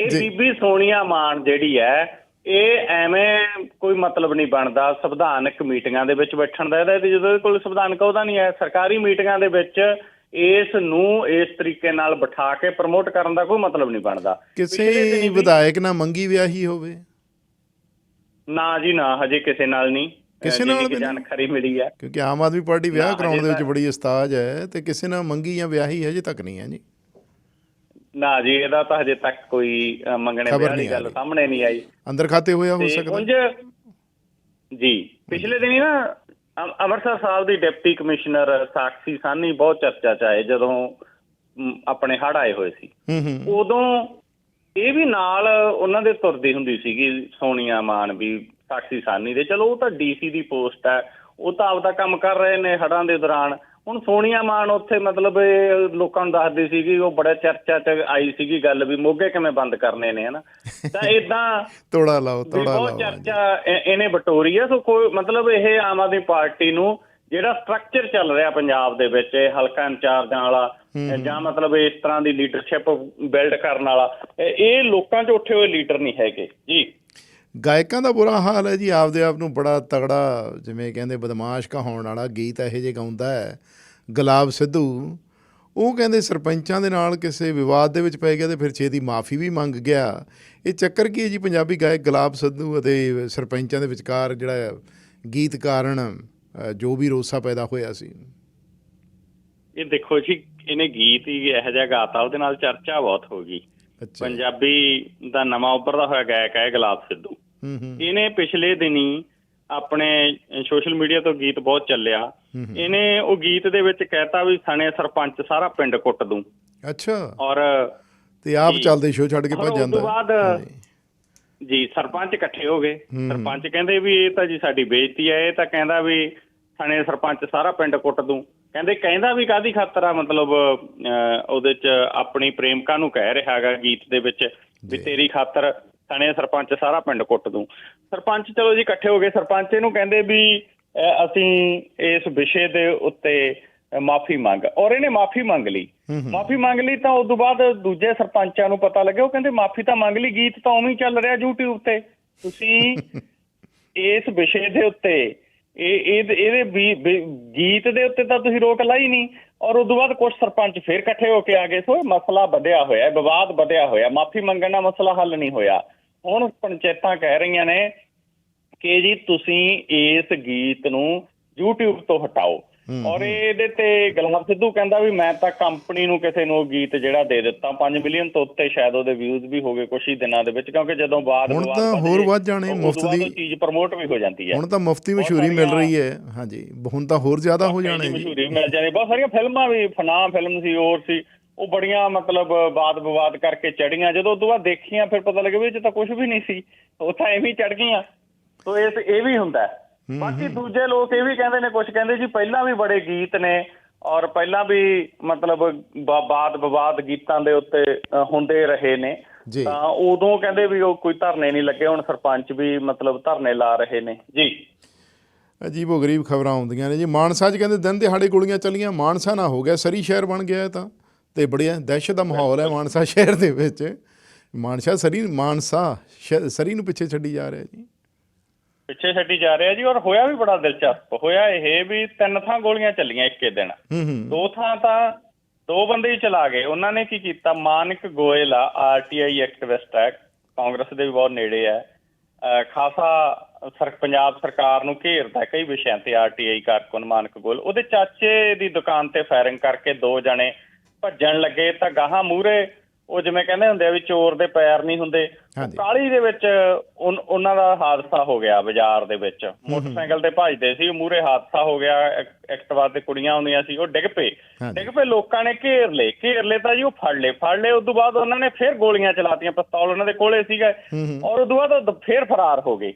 ਇਹ। ਬੀਬੀ ਸੋਨੀਆ ਮਾਨ ਜਿਹੜੀ ਹੈ ਇਹ ਐਵੇਂ ਕੋਈ ਮਤਲਬ ਨਹੀਂ ਬਣਦਾ। ਸੰਵਿਧਾਨਕ ਮੀਟਿੰਗਾਂ ਦੇ ਵਿੱਚ ਬੈਠਣ ਦਾ। ਇਹਦਾ ਜਦੋਂ ਕੋਲ ਸੰਵਿਧਾਨਕ ਉਹਦਾ ਨਹੀਂ ਹੈ। ਸਰਕਾਰੀ ਮੀਟਿੰਗਾਂ ਦੇ ਵਿੱਚ ਇਸ ਨੂੰ ਇਸ ਤਰੀਕੇ ਨਾਲ ਬਿਠਾ ਕੇ ਪ੍ਰਮੋਟ ਕਰਨ ਦਾ ਕੋਈ ਮਤਲਬ ਨਹੀਂ ਬਣਦਾ। ਕਿਸੇ ਵਿਧਾਇਕ ਨਾਲ ਮੰਗੀ ਵਿਆਹੀ ਹੋਵੇ? ਨਾ ਜੀ ਨਾ ਹਜੇ ਕਿਸੇ ਨਾਲ ਨਹੀਂ। ਕਿਸੇ ਨਾਲ ਵੀ? ਜਾਣਕਾਰੀ ਮਿਲੀ ਹੈ। ਕਿਉਂਕਿ ਆਮ ਆਦਮੀ ਪਾਰਟੀ ਵਿਆਹ ਕਰਾਉਣ ਦੇ ਵਿੱਚ ਬੜੀ ਉਸਤਾਜ ਹੈ ਤੇ ਕਿਸੇ ਨਾਲ ਮੰਗੀ ਜਾਂ ਵਿਆਹੀ ਹਜੇ ਤੱਕ ਨਹੀਂ ਹੈ ਜੀ। ਨਾ ਜੀ ਇਹਦਾ ਤਾਂ ਹਜੇ ਤੱਕ ਕੋਈ ਮੰਗਣੇ ਵਾਲੀ ਗੱਲ। ਸਾਹਮਣੇ ਨਹੀਂ ਆਈ। ਅੰਦਰ ਖਾਤੇ ਹੋਇਆ ਹੋ ਸਕਦਾ? ਜੀ ਪਿਛਲੇ ਦਿਨੀ ਨਾ ਅੰਮ੍ਰਿਤਸਰ ਸਾਹਿਬ ਦੀ ਡਿਪਟੀ ਕਮਿਸ਼ਨਰ ਸਾਕਸ਼ੀ ਸਾਨੀ ਬਹੁਤ ਚਰਚਾ ਚ ਆਏ ਜਦੋਂ ਆਪਣੇ ਹੜ ਆਏ ਹੋਏ ਸੀ। ਉਦੋਂ ਇਹ ਵੀ ਨਾਲ ਉਹਨਾਂ ਦੇ ਤੁਰਦੀ ਹੁੰਦੀ ਸੀਗੀ ਸੋਨੀਆ ਮਾਨ ਵੀ ਸਾਕਸ਼ੀ ਸਾਨੀ ਦੇ। ਚਲੋ ਉਹ ਤਾਂ ਡੀਸੀ ਦੀ ਪੋਸਟ ਹੈ ਉਹ ਤਾਂ ਆਪਦਾ ਕੰਮ ਕਰ ਰਹੇ ਨੇ ਹੜਾਂ ਦੇ ਦੌਰਾਨ। ਹੁਣ ਸੋਨੀਆ ਮਾਨ ਉੱਥੇ ਮਤਲਬ ਇਹ ਲੋਕਾਂ ਨੂੰ ਦੱਸਦੀ ਸੀਗੀ ਉਹ ਬੜਾ ਚਰਚਾ ਚ ਆਈ ਸੀਗੀ ਗੱਲ ਵੀ ਮੋਗੇ ਕਿਵੇਂ ਬੰਦ ਕਰਨੇ ਨੇ ਹਨਾ? ਤਾਂ ਇਦਾਂ (laughs) ਤੋੜਾ ਲਾਓ ਤੋੜਾ ਬਹੁਤ ਲਾਓ ਚਰਚਾ ਇਹ- ਇਹਨੇ ਬਟੋਰੀ ਹੈ ਸੋ ਕੋਈ ਮਤਲਬ ਇਹ ਆਮ ਆਦਮੀ ਪਾਰਟੀ ਨੂੰ ਜਿਹੜਾ ਸਟਰਕਚਰ ਚੱਲ ਰਿਹਾ ਪੰਜਾਬ ਦੇ ਵਿੱਚ ਇਹ ਹਲਕਾ ਇੰਚਾਰਜਾਂ ਵਾਲਾ ਜਾਂ ਮਤਲਬ ਇਸ ਤਰ੍ਹਾਂ ਦੀ ਲੀਡਰਸ਼ਿਪ ਬਿਲਡ ਕਰਨ ਵਾਲਾ ਇਹ ਲੋਕਾਂ 'ਚ ਉੱਠੇ ਹੋਏ ਲੀਡਰ ਨਹੀਂ ਹੈਗੇ ਜੀ। ਗਾਇਕਾਂ ਦਾ ਬੁਰਾ ਹਾਲ ਹੈ ਜੀ ਆਪਦੇ ਆਪ ਨੂੰ ਬੜਾ ਤਗੜਾ ਜਿਵੇਂ ਕਹਿੰਦੇ ਬਦਮਾਸ਼ ਕਹਾਉਣ ਵਾਲਾ ਗੀਤ ਇਹੋ ਜਿਹੇ ਗਾਉਂਦਾ ਹੈ ਗੁਲਾਬ ਸਿੱਧੂ। ਉਹ ਕਹਿੰਦੇ ਸਰਪੰਚਾਂ ਦੇ ਨਾਲ ਕਿਸੇ ਵਿਵਾਦ ਦੇ ਵਿੱਚ ਪੈ ਗਿਆ ਤੇ ਫਿਰ ਛੇਤੀ ਮਾਫੀ ਵੀ ਮੰਗ ਗਿਆ। ਇਹ ਚੱਕਰ ਕੀ ਹੈ ਜੀ ਪੰਜਾਬੀ ਗਾਇਕ ਗੁਲਾਬ ਸਿੱਧੂ ਅਤੇ ਸਰਪੰਚਾਂ ਦੇ ਵਿਚਕਾਰ ਜਿਹੜਾ ਗੀਤ ਕਾਰਨ ਜੋ ਵੀ ਰੋਸਾ ਪੈਦਾ ਹੋਇਆ ਸੀ। ਇਹ ਦੇਖੋ ਜੀ ਇਹਨੇ ਗੀਤ ਹੀ ਇਹੋ ਜਿਹਾ ਗਾਤਾ ਉਹਦੇ ਨਾਲ ਚਰਚਾ ਬਹੁਤ ਹੋ ਗਈ। ਪੰਜਾਬੀ ਦਾ ਨਵਾਂ ਉੱਭਰਦਾ ਹੋਇਆ ਗਾਇਕ ਹੈ ਗੁਲਾਬ ਸਿੱਧੂ। ਇਹਨੇ ਪਿਛਲੇ ਦਿਨੀ ਆਪਣੇ ਸੋਸ਼ਲ ਮੀਡੀਆ ਤੋਂ ਗੀਤ ਬਹੁਤ ਚੱਲਿਆ। ਇਹਨੇ ਉਹ ਗੀਤ ਦੇ ਵਿੱਚ ਕਹਿਤਾ ਵੀ ਸਣੇ ਸਰਪੰਚ ਸਾਰਾ ਪਿੰਡ ਕੁੱਟ ਦੂੰ। ਅੱਛਾ। ਔਰ ਤੇ ਆਪ। ਚੱਲਦੇ ਸ਼ੋਅ ਛੱਡ ਕੇ ਭੱਜ ਉਸ ਜਾਂਦਾ। ਤੋਂ ਬਾਅਦ। ਜੀ ਸਰਪੰਚ ਇਕੱਠੇ ਹੋ ਗਏ। ਸਰਪੰਚ ਕਹਿੰਦੇ ਵੀ ਇਹ ਤਾਂ ਜੀ ਸਾਡੀ ਬੇਇੱਜ਼ਤੀ ਹੈ ਇਹ ਤਾਂ ਕਹਿੰਦਾ ਵੀ ਸਣੇ ਸਰਪੰਚ ਸਾਰਾ ਪਿੰਡ ਕੁੱਟ ਦੂੰ। ਕਹਿੰਦੇ ਕਹਿੰਦਾ ਵੀ ਕਾਦੀ ਖਾਤਰ ਆ? ਮਤਲਬ ਉਹਦੇ ਚ ਆਪਣੀ ਪ੍ਰੇਮਕਾ ਨੂੰ ਕਹਿ ਰਿਹਾ ਹੈਗਾ ਗੀਤ ਦੇ ਵਿੱਚ ਵੀ ਤੇਰੀ ਖਾਤਰ ਸਣੇ ਸਰਪੰਚ ਸਾਰਾ ਪਿੰਡ ਕੁੱਟ ਦੂੰ। ਸਰਪੰਚ ਚਲੋ ਜੀ ਇਕੱਠੇ ਹੋ ਗਏ। ਸਰਪੰਚ ਇਹਨੂੰ ਕਹਿੰਦੇ ਵੀ ਅਸੀਂ ਇਸ ਵਿਸ਼ੇ ਦੇ ਉੱਤੇ ਮਾਫੀ ਮੰਗ ਔਰ ਇਹਨੇ ਮਾਫੀ ਮੰਗ ਲਈ। ਮਾਫੀ ਮੰਗ ਲਈ ਤਾਂ ਉਸ ਤੋਂ ਬਾਅਦ ਦੂਜੇ ਸਰਪੰਚਾਂ ਨੂੰ ਪਤਾ ਲੱਗਿਆ। ਉਹ ਕਹਿੰਦੇ ਮਾਫੀ ਤਾਂ ਮੰਗ ਲਈ। ਗੀਤ ਤਾਂ ਉਵੇਂ ਹੀ ਚੱਲ ਰਿਹਾ YouTube ਤੇ। ਤੁਸੀਂ (laughs) ਇਸ ਵਿਸ਼ੇ ਦੇ ਉੱਤੇ ਇਹ ਇਹ ਇਹਦੇ ਗੀਤ ਦੇ ਉੱਤੇ ਤਾਂ ਤੁਸੀਂ ਰੋਕ ਲਾਈ ਨਹੀਂ। ਔਰ ਉਸ ਤੋਂ ਬਾਅਦ ਕੁਝ ਸਰਪੰਚ ਫਿਰ ਇਕੱਠੇ ਹੋ ਕੇ ਆ ਗਏ। ਸੋ ਮਸਲਾ ਵਧਿਆ ਹੋਇਆ ਵਿਵਾਦ ਵਧਿਆ ਹੋਇਆ ਮਾਫੀ ਮੰਗਣ ਨਾਲ ਮਸਲਾ ਹੱਲ ਨਹੀਂ ਹੋਇਆ। ਹੁਣ ਪੰਚਾਇਤਾਂ ਕਹਿ ਰਹੀਆਂ ਨੇ ਕਿ ਜੀ ਤੁਸੀਂ ਇਸ ਗੀਤ ਨੂੰ YouTube ਤੋਂ ਹਟਾਓ। ਔਰ ਇਹਦੇ ਤੇ ਗੁਲਾਬ ਸਿੱਧੂ ਕਹਿੰਦਾ ਵੀ ਮੈਂ ਤਾਂ ਕੰਪਨੀ ਨੂੰ ਕਿਸੇ ਨੂੰ ਗੀਤ ਜਿਹੜਾ ਦੇ ਦਿੱਤਾ 5 ਮਿਲੀਅਨ ਤੋਂ ਉੱਤੇ ਸ਼ਾਇਦ ਉਹਦੇ ਵਿਊਜ਼ ਵੀ ਹੋ ਗਏ ਕੁਛ ਹੀ ਦਿਨਾਂ ਦੇ ਵਿੱਚ ਕਿਉਂਕਿ ਜਦੋਂ ਬਾਅਦ ਹੁਣ ਤਾਂ ਹੋਰ ਵੱਧ ਜਾਣੇ, ਮੁਫ਼ਤ ਦੀ। ਉਹ ਚੀਜ਼ ਪ੍ਰਮੋਟ ਵੀ ਹੋ ਜਾਂਦੀ ਹੈ। ਹੁਣ ਤਾਂ ਮੁਫਤੀ ਮਸ਼ਹੂਰੀ ਮਿਲ ਰਹੀ ਹੈ। ਹਾਂਜੀ ਹੁਣ ਤਾਂ ਹੋਰ ਜ਼ਿਆਦਾ ਹੋ ਜਾਣੇ ਮਸ਼ਹੂਰੀ ਮਿਲ ਜਾਣੀ ਬਹੁਤ ਸਾਰੀਆਂ ਫਿਲਮਾਂ ਵੀ ਫਨਾ ਫਿਲਮ ਸੀ ਹੋਰ ਸੀ। ਉਹ ਬੜੀਆਂ ਮਤਲਬ ਬਾਦ ਵਿਵਾਦ ਕਰਕੇ ਚੜੀਆਂ ਜਦੋਂ ਤੋਂ ਬਾਅਦ ਦੇਖੀਆਂ ਫਿਰ ਪਤਾ ਲੱਗਿਆ ਵੀ ਇਹ ਚ ਤਾਂ ਕੁਝ ਵੀ ਨਹੀਂ ਸੀ। ਉਹ ਤਾਂ ਐਵੇਂ ਹੀ ਚੜ ਗਈਆਂ। ਸੋ ਇਹ ਇਹ ਵੀ ਹੁੰਦਾ। ਬਾਕੀ ਦੂਜੇ ਲੋਕ ਇਹ ਵੀ ਕਹਿੰਦੇ ਨੇ ਕੁਝ ਕਹਿੰਦੇ ਜੀ ਪਹਿਲਾਂ ਵੀ ਬੜੇ ਗੀਤ ਨੇ ਔਰ ਪਹਿਲਾਂ ਵੀ ਮਤਲਬ ਬਾਦ ਵਿਵਾਦ ਗੀਤਾਂ ਦੇ ਉੱਤੇ ਹੁੰਦੇ ਰਹੇ ਨੇ। ਤਾਂ ਉਦੋਂ ਕਹਿੰਦੇ ਵੀ ਉਹ ਕੋਈ ਧਰਨੇ ਨਹੀਂ ਲੱਗੇ ਹੁਣ ਸਰਪੰਚ ਵੀ ਮਤਲਬ ਧਰਨੇ ਲਾ ਰਹੇ ਨੇ। ਜੀ। ਅਜੀਬੋ ਗਰੀਬ ਖਬਰਾਂ ਆਉਂਦੀਆਂ ਨੇ ਜੀ। ਮਾਨਸਾ 'ਚ ਕਹਿੰਦੇ ਦਿਨ ਦਿਹਾੜੇ ਗੋਲੀਆਂ ਚੱਲੀਆਂ ਮਾਨਸਾ ਨਾ ਹੋ ਗਿਆ ਸਰੀ ਸ਼ਹਿਰ ਬਣ ਗਿਆ ਤਾਂ। ਤੇ ਬੜੀਆ ਦਹਿਸ਼ਤ ਦਾ ਮਾਹੌਲ ਹੈ ਮਾਨਸਾ (laughs) ਸ਼ਹਿਰ ਦੇ ਵਿੱਚ। ਮਾਨਸਾ ਸਰੀ ਮਾਨਸਾ ਸਰੀ ਨੂੰ ਪਿੱਛੇ ਛੱਡੀ ਜਾ ਰਿਹਾ ਜੀ। ਪਿੱਛੇ ਛੱਡੀ ਜਾ ਰਿਹਾ ਜੀ ਔਰ ਹੋਇਆ ਵੀ ਬੜਾ ਦਿਲਚਸਪ। ਹੋਇਆ ਇਹ ਵੀ ਤਿੰਨ ਥਾਂ ਗੋਲੀਆਂ ਚੱਲੀਆਂ ਇੱਕੇ ਦਿਨ। ਦੋ ਥਾਂ ਤਾਂ ਦੋ ਬੰਦੇ ਹੀ ਚਲਾ ਗਏ। ਉਹਨਾਂ ਨੇ ਕੀ ਕੀਤਾ? ਮਾਨਿਕ ਗੋਇਲ ਆ ਆਰਟੀਆਈ ਐਕਟਿਵਿਸਟ ਹੈ। ਕਾਂਗਰਸ ਦੇ ਵੀ ਬਹੁਤ ਨੇੜੇ ਹੈ। ਖਾਸਾ ਸਰ ਪੰਜਾਬ ਸਰਕਾਰ ਨੂੰ ਘੇਰਦਾ ਕਈ ਵਿਸ਼ਿਆਂ ਤੇ ਆਰਟੀਆਈ ਕਾਰਕੁਨ ਮਾਨਕ ਗੋਇਲ। ਉਹਦੇ ਚਾਚੇ ਦੀ ਦੁਕਾਨ ਤੇ ਫਾਇਰਿੰਗ ਕਰਕੇ ਦੋ ਜਣੇ ਭੱਜਣ ਲੱਗੇ ਤਾਂ ਗਾਹਾਂ ਮੂਰੇ ਉਹ ਜਿਵੇਂ ਕਹਿੰਦੇ ਹੁੰਦੇ ਆ ਵੀ ਚੋਰ ਦੇ ਪੈਰ ਨਹੀਂ ਹੁੰਦੇ। ਕਾਲੀ ਦੇ ਵਿੱਚ ਉਹਨਾਂ ਦਾ ਹਾਦਸਾ ਹੋ ਗਿਆ ਬਾਜ਼ਾਰ ਦੇ ਵਿੱਚ। ਮੋਟਰਸਾਈਕਲ ਤੇ ਭੱਜਦੇ ਸੀ ਮੂਰੇ ਹਾਦਸਾ ਹੋ ਗਿਆ ਐਕ- ਐਕਟਿਵਾ ਤੇ ਕੁੜੀਆਂ ਆਉਂਦੀਆਂ ਸੀ ਉਹ ਡਿੱਗ ਪਏ। ਡਿੱਗ ਪਏ ਲੋਕਾਂ ਨੇ ਘੇਰ ਲਏ ਘੇਰ ਲਏ ਤਾਂ ਜੀ ਉਹ ਫੜ ਲਏ ਫੜ ਲਏ ਉਸ ਤੋਂ ਬਾਅਦ ਉਹਨਾਂ ਨੇ ਫਿਰ ਗੋਲੀਆਂ ਚਲਾਤੀਆਂ ਪਿਸਤੌਲ ਉਹਨਾਂ ਦੇ ਕੋਲੇ ਸੀਗਾ ਔਰ ਉਸ ਤੋਂ ਬਾਅਦ ਉਹ ਫਿਰ ਫਰਾਰ ਹੋ ਗਏ।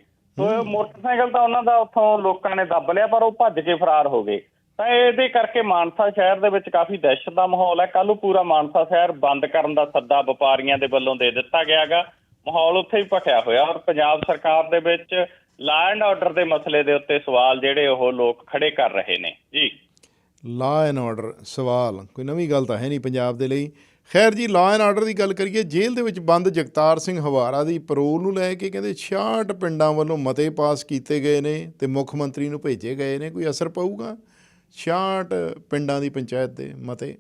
ਇਹ ਮੋਟਰਸਾਈਕਲ ਤਾਂ ਉਹਨਾਂ ਦਾ ਉੱਥੋਂ ਲੋਕਾਂ ਨੇ ਦੱਬ ਲਿਆ ਪਰ ਉਹ ਭੱਜ ਕੇ ਫਰਾਰ ਹੋ ਗਏ। ਤਾਂ ਇਹਦੇ ਕਰਕੇ ਮਾਨਸਾ ਸ਼ਹਿਰ ਦੇ ਵਿੱਚ ਕਾਫੀ ਦਹਿਸ਼ਤ ਦਾ ਮਾਹੌਲ ਹੈ। ਕੱਲ੍ਹ ਨੂੰ ਪੂਰਾ ਮਾਨਸਾ ਸ਼ਹਿਰ ਬੰਦ ਕਰਨ ਦਾ ਸੱਦਾ ਵਪਾਰੀਆਂ ਦੇ ਵੱਲੋਂ ਦੇ ਦਿੱਤਾ ਗਿਆਗਾ। ਮਾਹੌਲ ਉੱਥੇ ਹੀ ਭਖਿਆ ਹੋਇਆ ਔਰ ਪੰਜਾਬ ਸਰਕਾਰ ਦੇ ਵਿੱਚ ਲਾ ਐਂਡ ਆਰਡਰ ਦੇ ਮਸਲੇ ਦੇ ਉੱਤੇ ਸਵਾਲ ਜਿਹੜੇ ਉਹ ਲੋਕ ਖੜੇ ਕਰ ਰਹੇ ਨੇ। ਜੀ। ਲਾ ਐਂਡ ਆਰਡਰ ਸਵਾਲ, ਕੋਈ ਨਵੀਂ ਗੱਲ ਤਾਂ ਹੈ ਨਹੀਂ ਪੰਜਾਬ ਦੇ ਲਈ। ਖੈਰ ਜੀ ਲਾ ਐਂਡ ਆਰਡਰ ਦੀ ਗੱਲ ਕਰੀਏ, ਜੇਲ੍ਹ ਦੇ ਵਿੱਚ ਬੰਦ ਜਗਤਾਰ ਸਿੰਘ ਹਵਾਰਾ ਦੀ ਪੈਰੋਲ ਨੂੰ ਲੈ ਕੇ ਕਹਿੰਦੇ 66 ਪਿੰਡਾਂ ਵੱਲੋਂ ਮਤੇ ਪਾਸ ਕੀਤੇ ਗਏ ਨੇ ਤੇ ਮੁੱਖ ਮੰਤਰੀ ਨੂੰ ਭੇਜੇ ਗਏ ਨੇ। ਕੋਈ ਅਸਰ ਪਊਗਾ? 66 ਪਿੰਡਾਂ ਦੀ ਪੰਚਾਇਤ ਦੇ ਮਤੇ?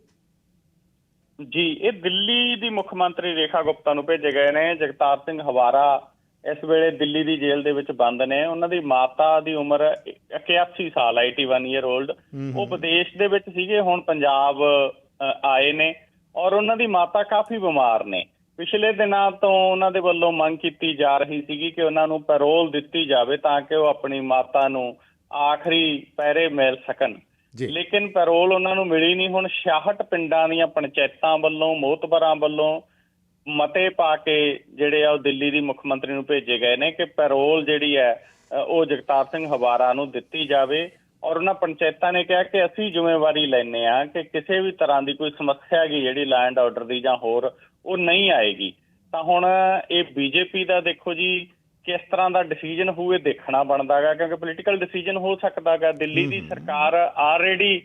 ਜੀ ਇਹ ਦਿੱਲੀ ਦੀ ਮੁੱਖ ਮੰਤਰੀ ਰੇਖਾ ਗੁਪਤਾ ਨੂੰ ਭੇਜੇ ਗਏ ਨੇ ਜਗਤਾਰ ਸਿੰਘ ਹਵਾਰਾ ਇਸ ਵੇਲੇ ਦਿੱਲੀ ਦੀ ਜੇਲ੍ਹ ਦੇ ਵਿੱਚ ਬੰਦ ਨੇ। ਉਹਨਾਂ ਦੀ ਮਾਤਾ ਦੀ ਉਮਰ 81 ਸਾਲ ਹੈ 81 ਈਅਰ 올ਡ ਉਹ ਵਿਦੇਸ਼ ਦੇ ਵਿੱਚ ਸੀਗੇ ਹੁਣ ਪੰਜਾਬ ਆਏ ਨੇ ਔਰ ਉਹਨਾਂ ਦੀ ਮਾਤਾ ਕਾਫੀ ਬਿਮਾਰ ਨੇ। ਪਿਛਲੇ ਦਿਨਾਂ ਤੋਂ ਉਹਨਾਂ ਦੇ ਵੱਲੋਂ ਮੰਗ ਕੀਤੀ ਜਾ ਰਹੀ ਸੀਗੀ ਕਿ ਉਹਨਾਂ ਨੂੰ ਪੈਰੋਲ ਦਿੱਤੀ ਜਾਵੇ ਤਾਂ ਕਿ ਉਹ ਆਪਣੀ ਮਾਤਾ ਨੂੰ ਆਖਰੀ ਪਹਿਰੇ ਮਿਲ ਸਕਣ। ਲੇਕਿਨ ਪੈਰੋਲ ਉਹਨਾਂ ਨੂੰ ਮਿਲੀ ਨਹੀਂ। ਹੁਣ 66 ਪਿੰਡਾਂ ਦੀਆਂ ਪੰਚਾਇਤਾਂ ਵੱਲੋਂ ਮੋਹਤਬਰਾਂ ਵੱਲੋਂ ਮਤੇ ਪਾ ਕੇ ਜਿਹੜੇ ਆ ਉਹ ਦਿੱਲੀ ਦੀ ਮੁੱਖ ਮੰਤਰੀ ਨੂੰ ਭੇਜੇ ਗਏ ਨੇ ਕਿ ਪੈਰੋਲ ਜਿਹੜੀ ਹੈ ਉਹ ਜਗਤਾਰ ਸਿੰਘ ਹਵਾਰਾ ਨੂੰ ਦਿੱਤੀ ਜਾਵੇ। ਔਰ ਉਹਨਾਂ ਪੰਚਾਇਤਾਂ ਨੇ ਕਿਹਾ ਕਿ ਅਸੀਂ ਜ਼ਿੰਮੇਵਾਰੀ ਲੈਨੇ ਆ ਕਿ ਕਿਸੇ ਵੀ ਤਰ੍ਹਾਂ ਦੀ ਕੋਈ ਸਮੱਸਿਆ ਹੈਗੀ ਜਿਹੜੀ ਲੈਂਡ ਆਰਡਰ ਦੀ ਜਾਂ ਹੋਰ, ਉਹ ਨਹੀਂ ਆਏਗੀ। ਤਾਂ ਹੁਣ ਇਹ ਬੀਜੇਪੀ ਦਾ ਦੇਖੋ ਜੀ ਕਿਸ ਤਰ੍ਹਾਂ ਦਾ ਡਿਸੀਜਨ ਇਹ ਦੇਖਣਾ ਬਣਦਾਗਾ ਕਿਉਂਕਿ ਪੋਲੀਟੀਕਲ ਡਿਸੀਜਨ ਹੋ ਸਕਦਾਗਾ ਦਿੱਲੀ ਦੀ ਸਰਕਾਰ ਆਲਰੇਡੀ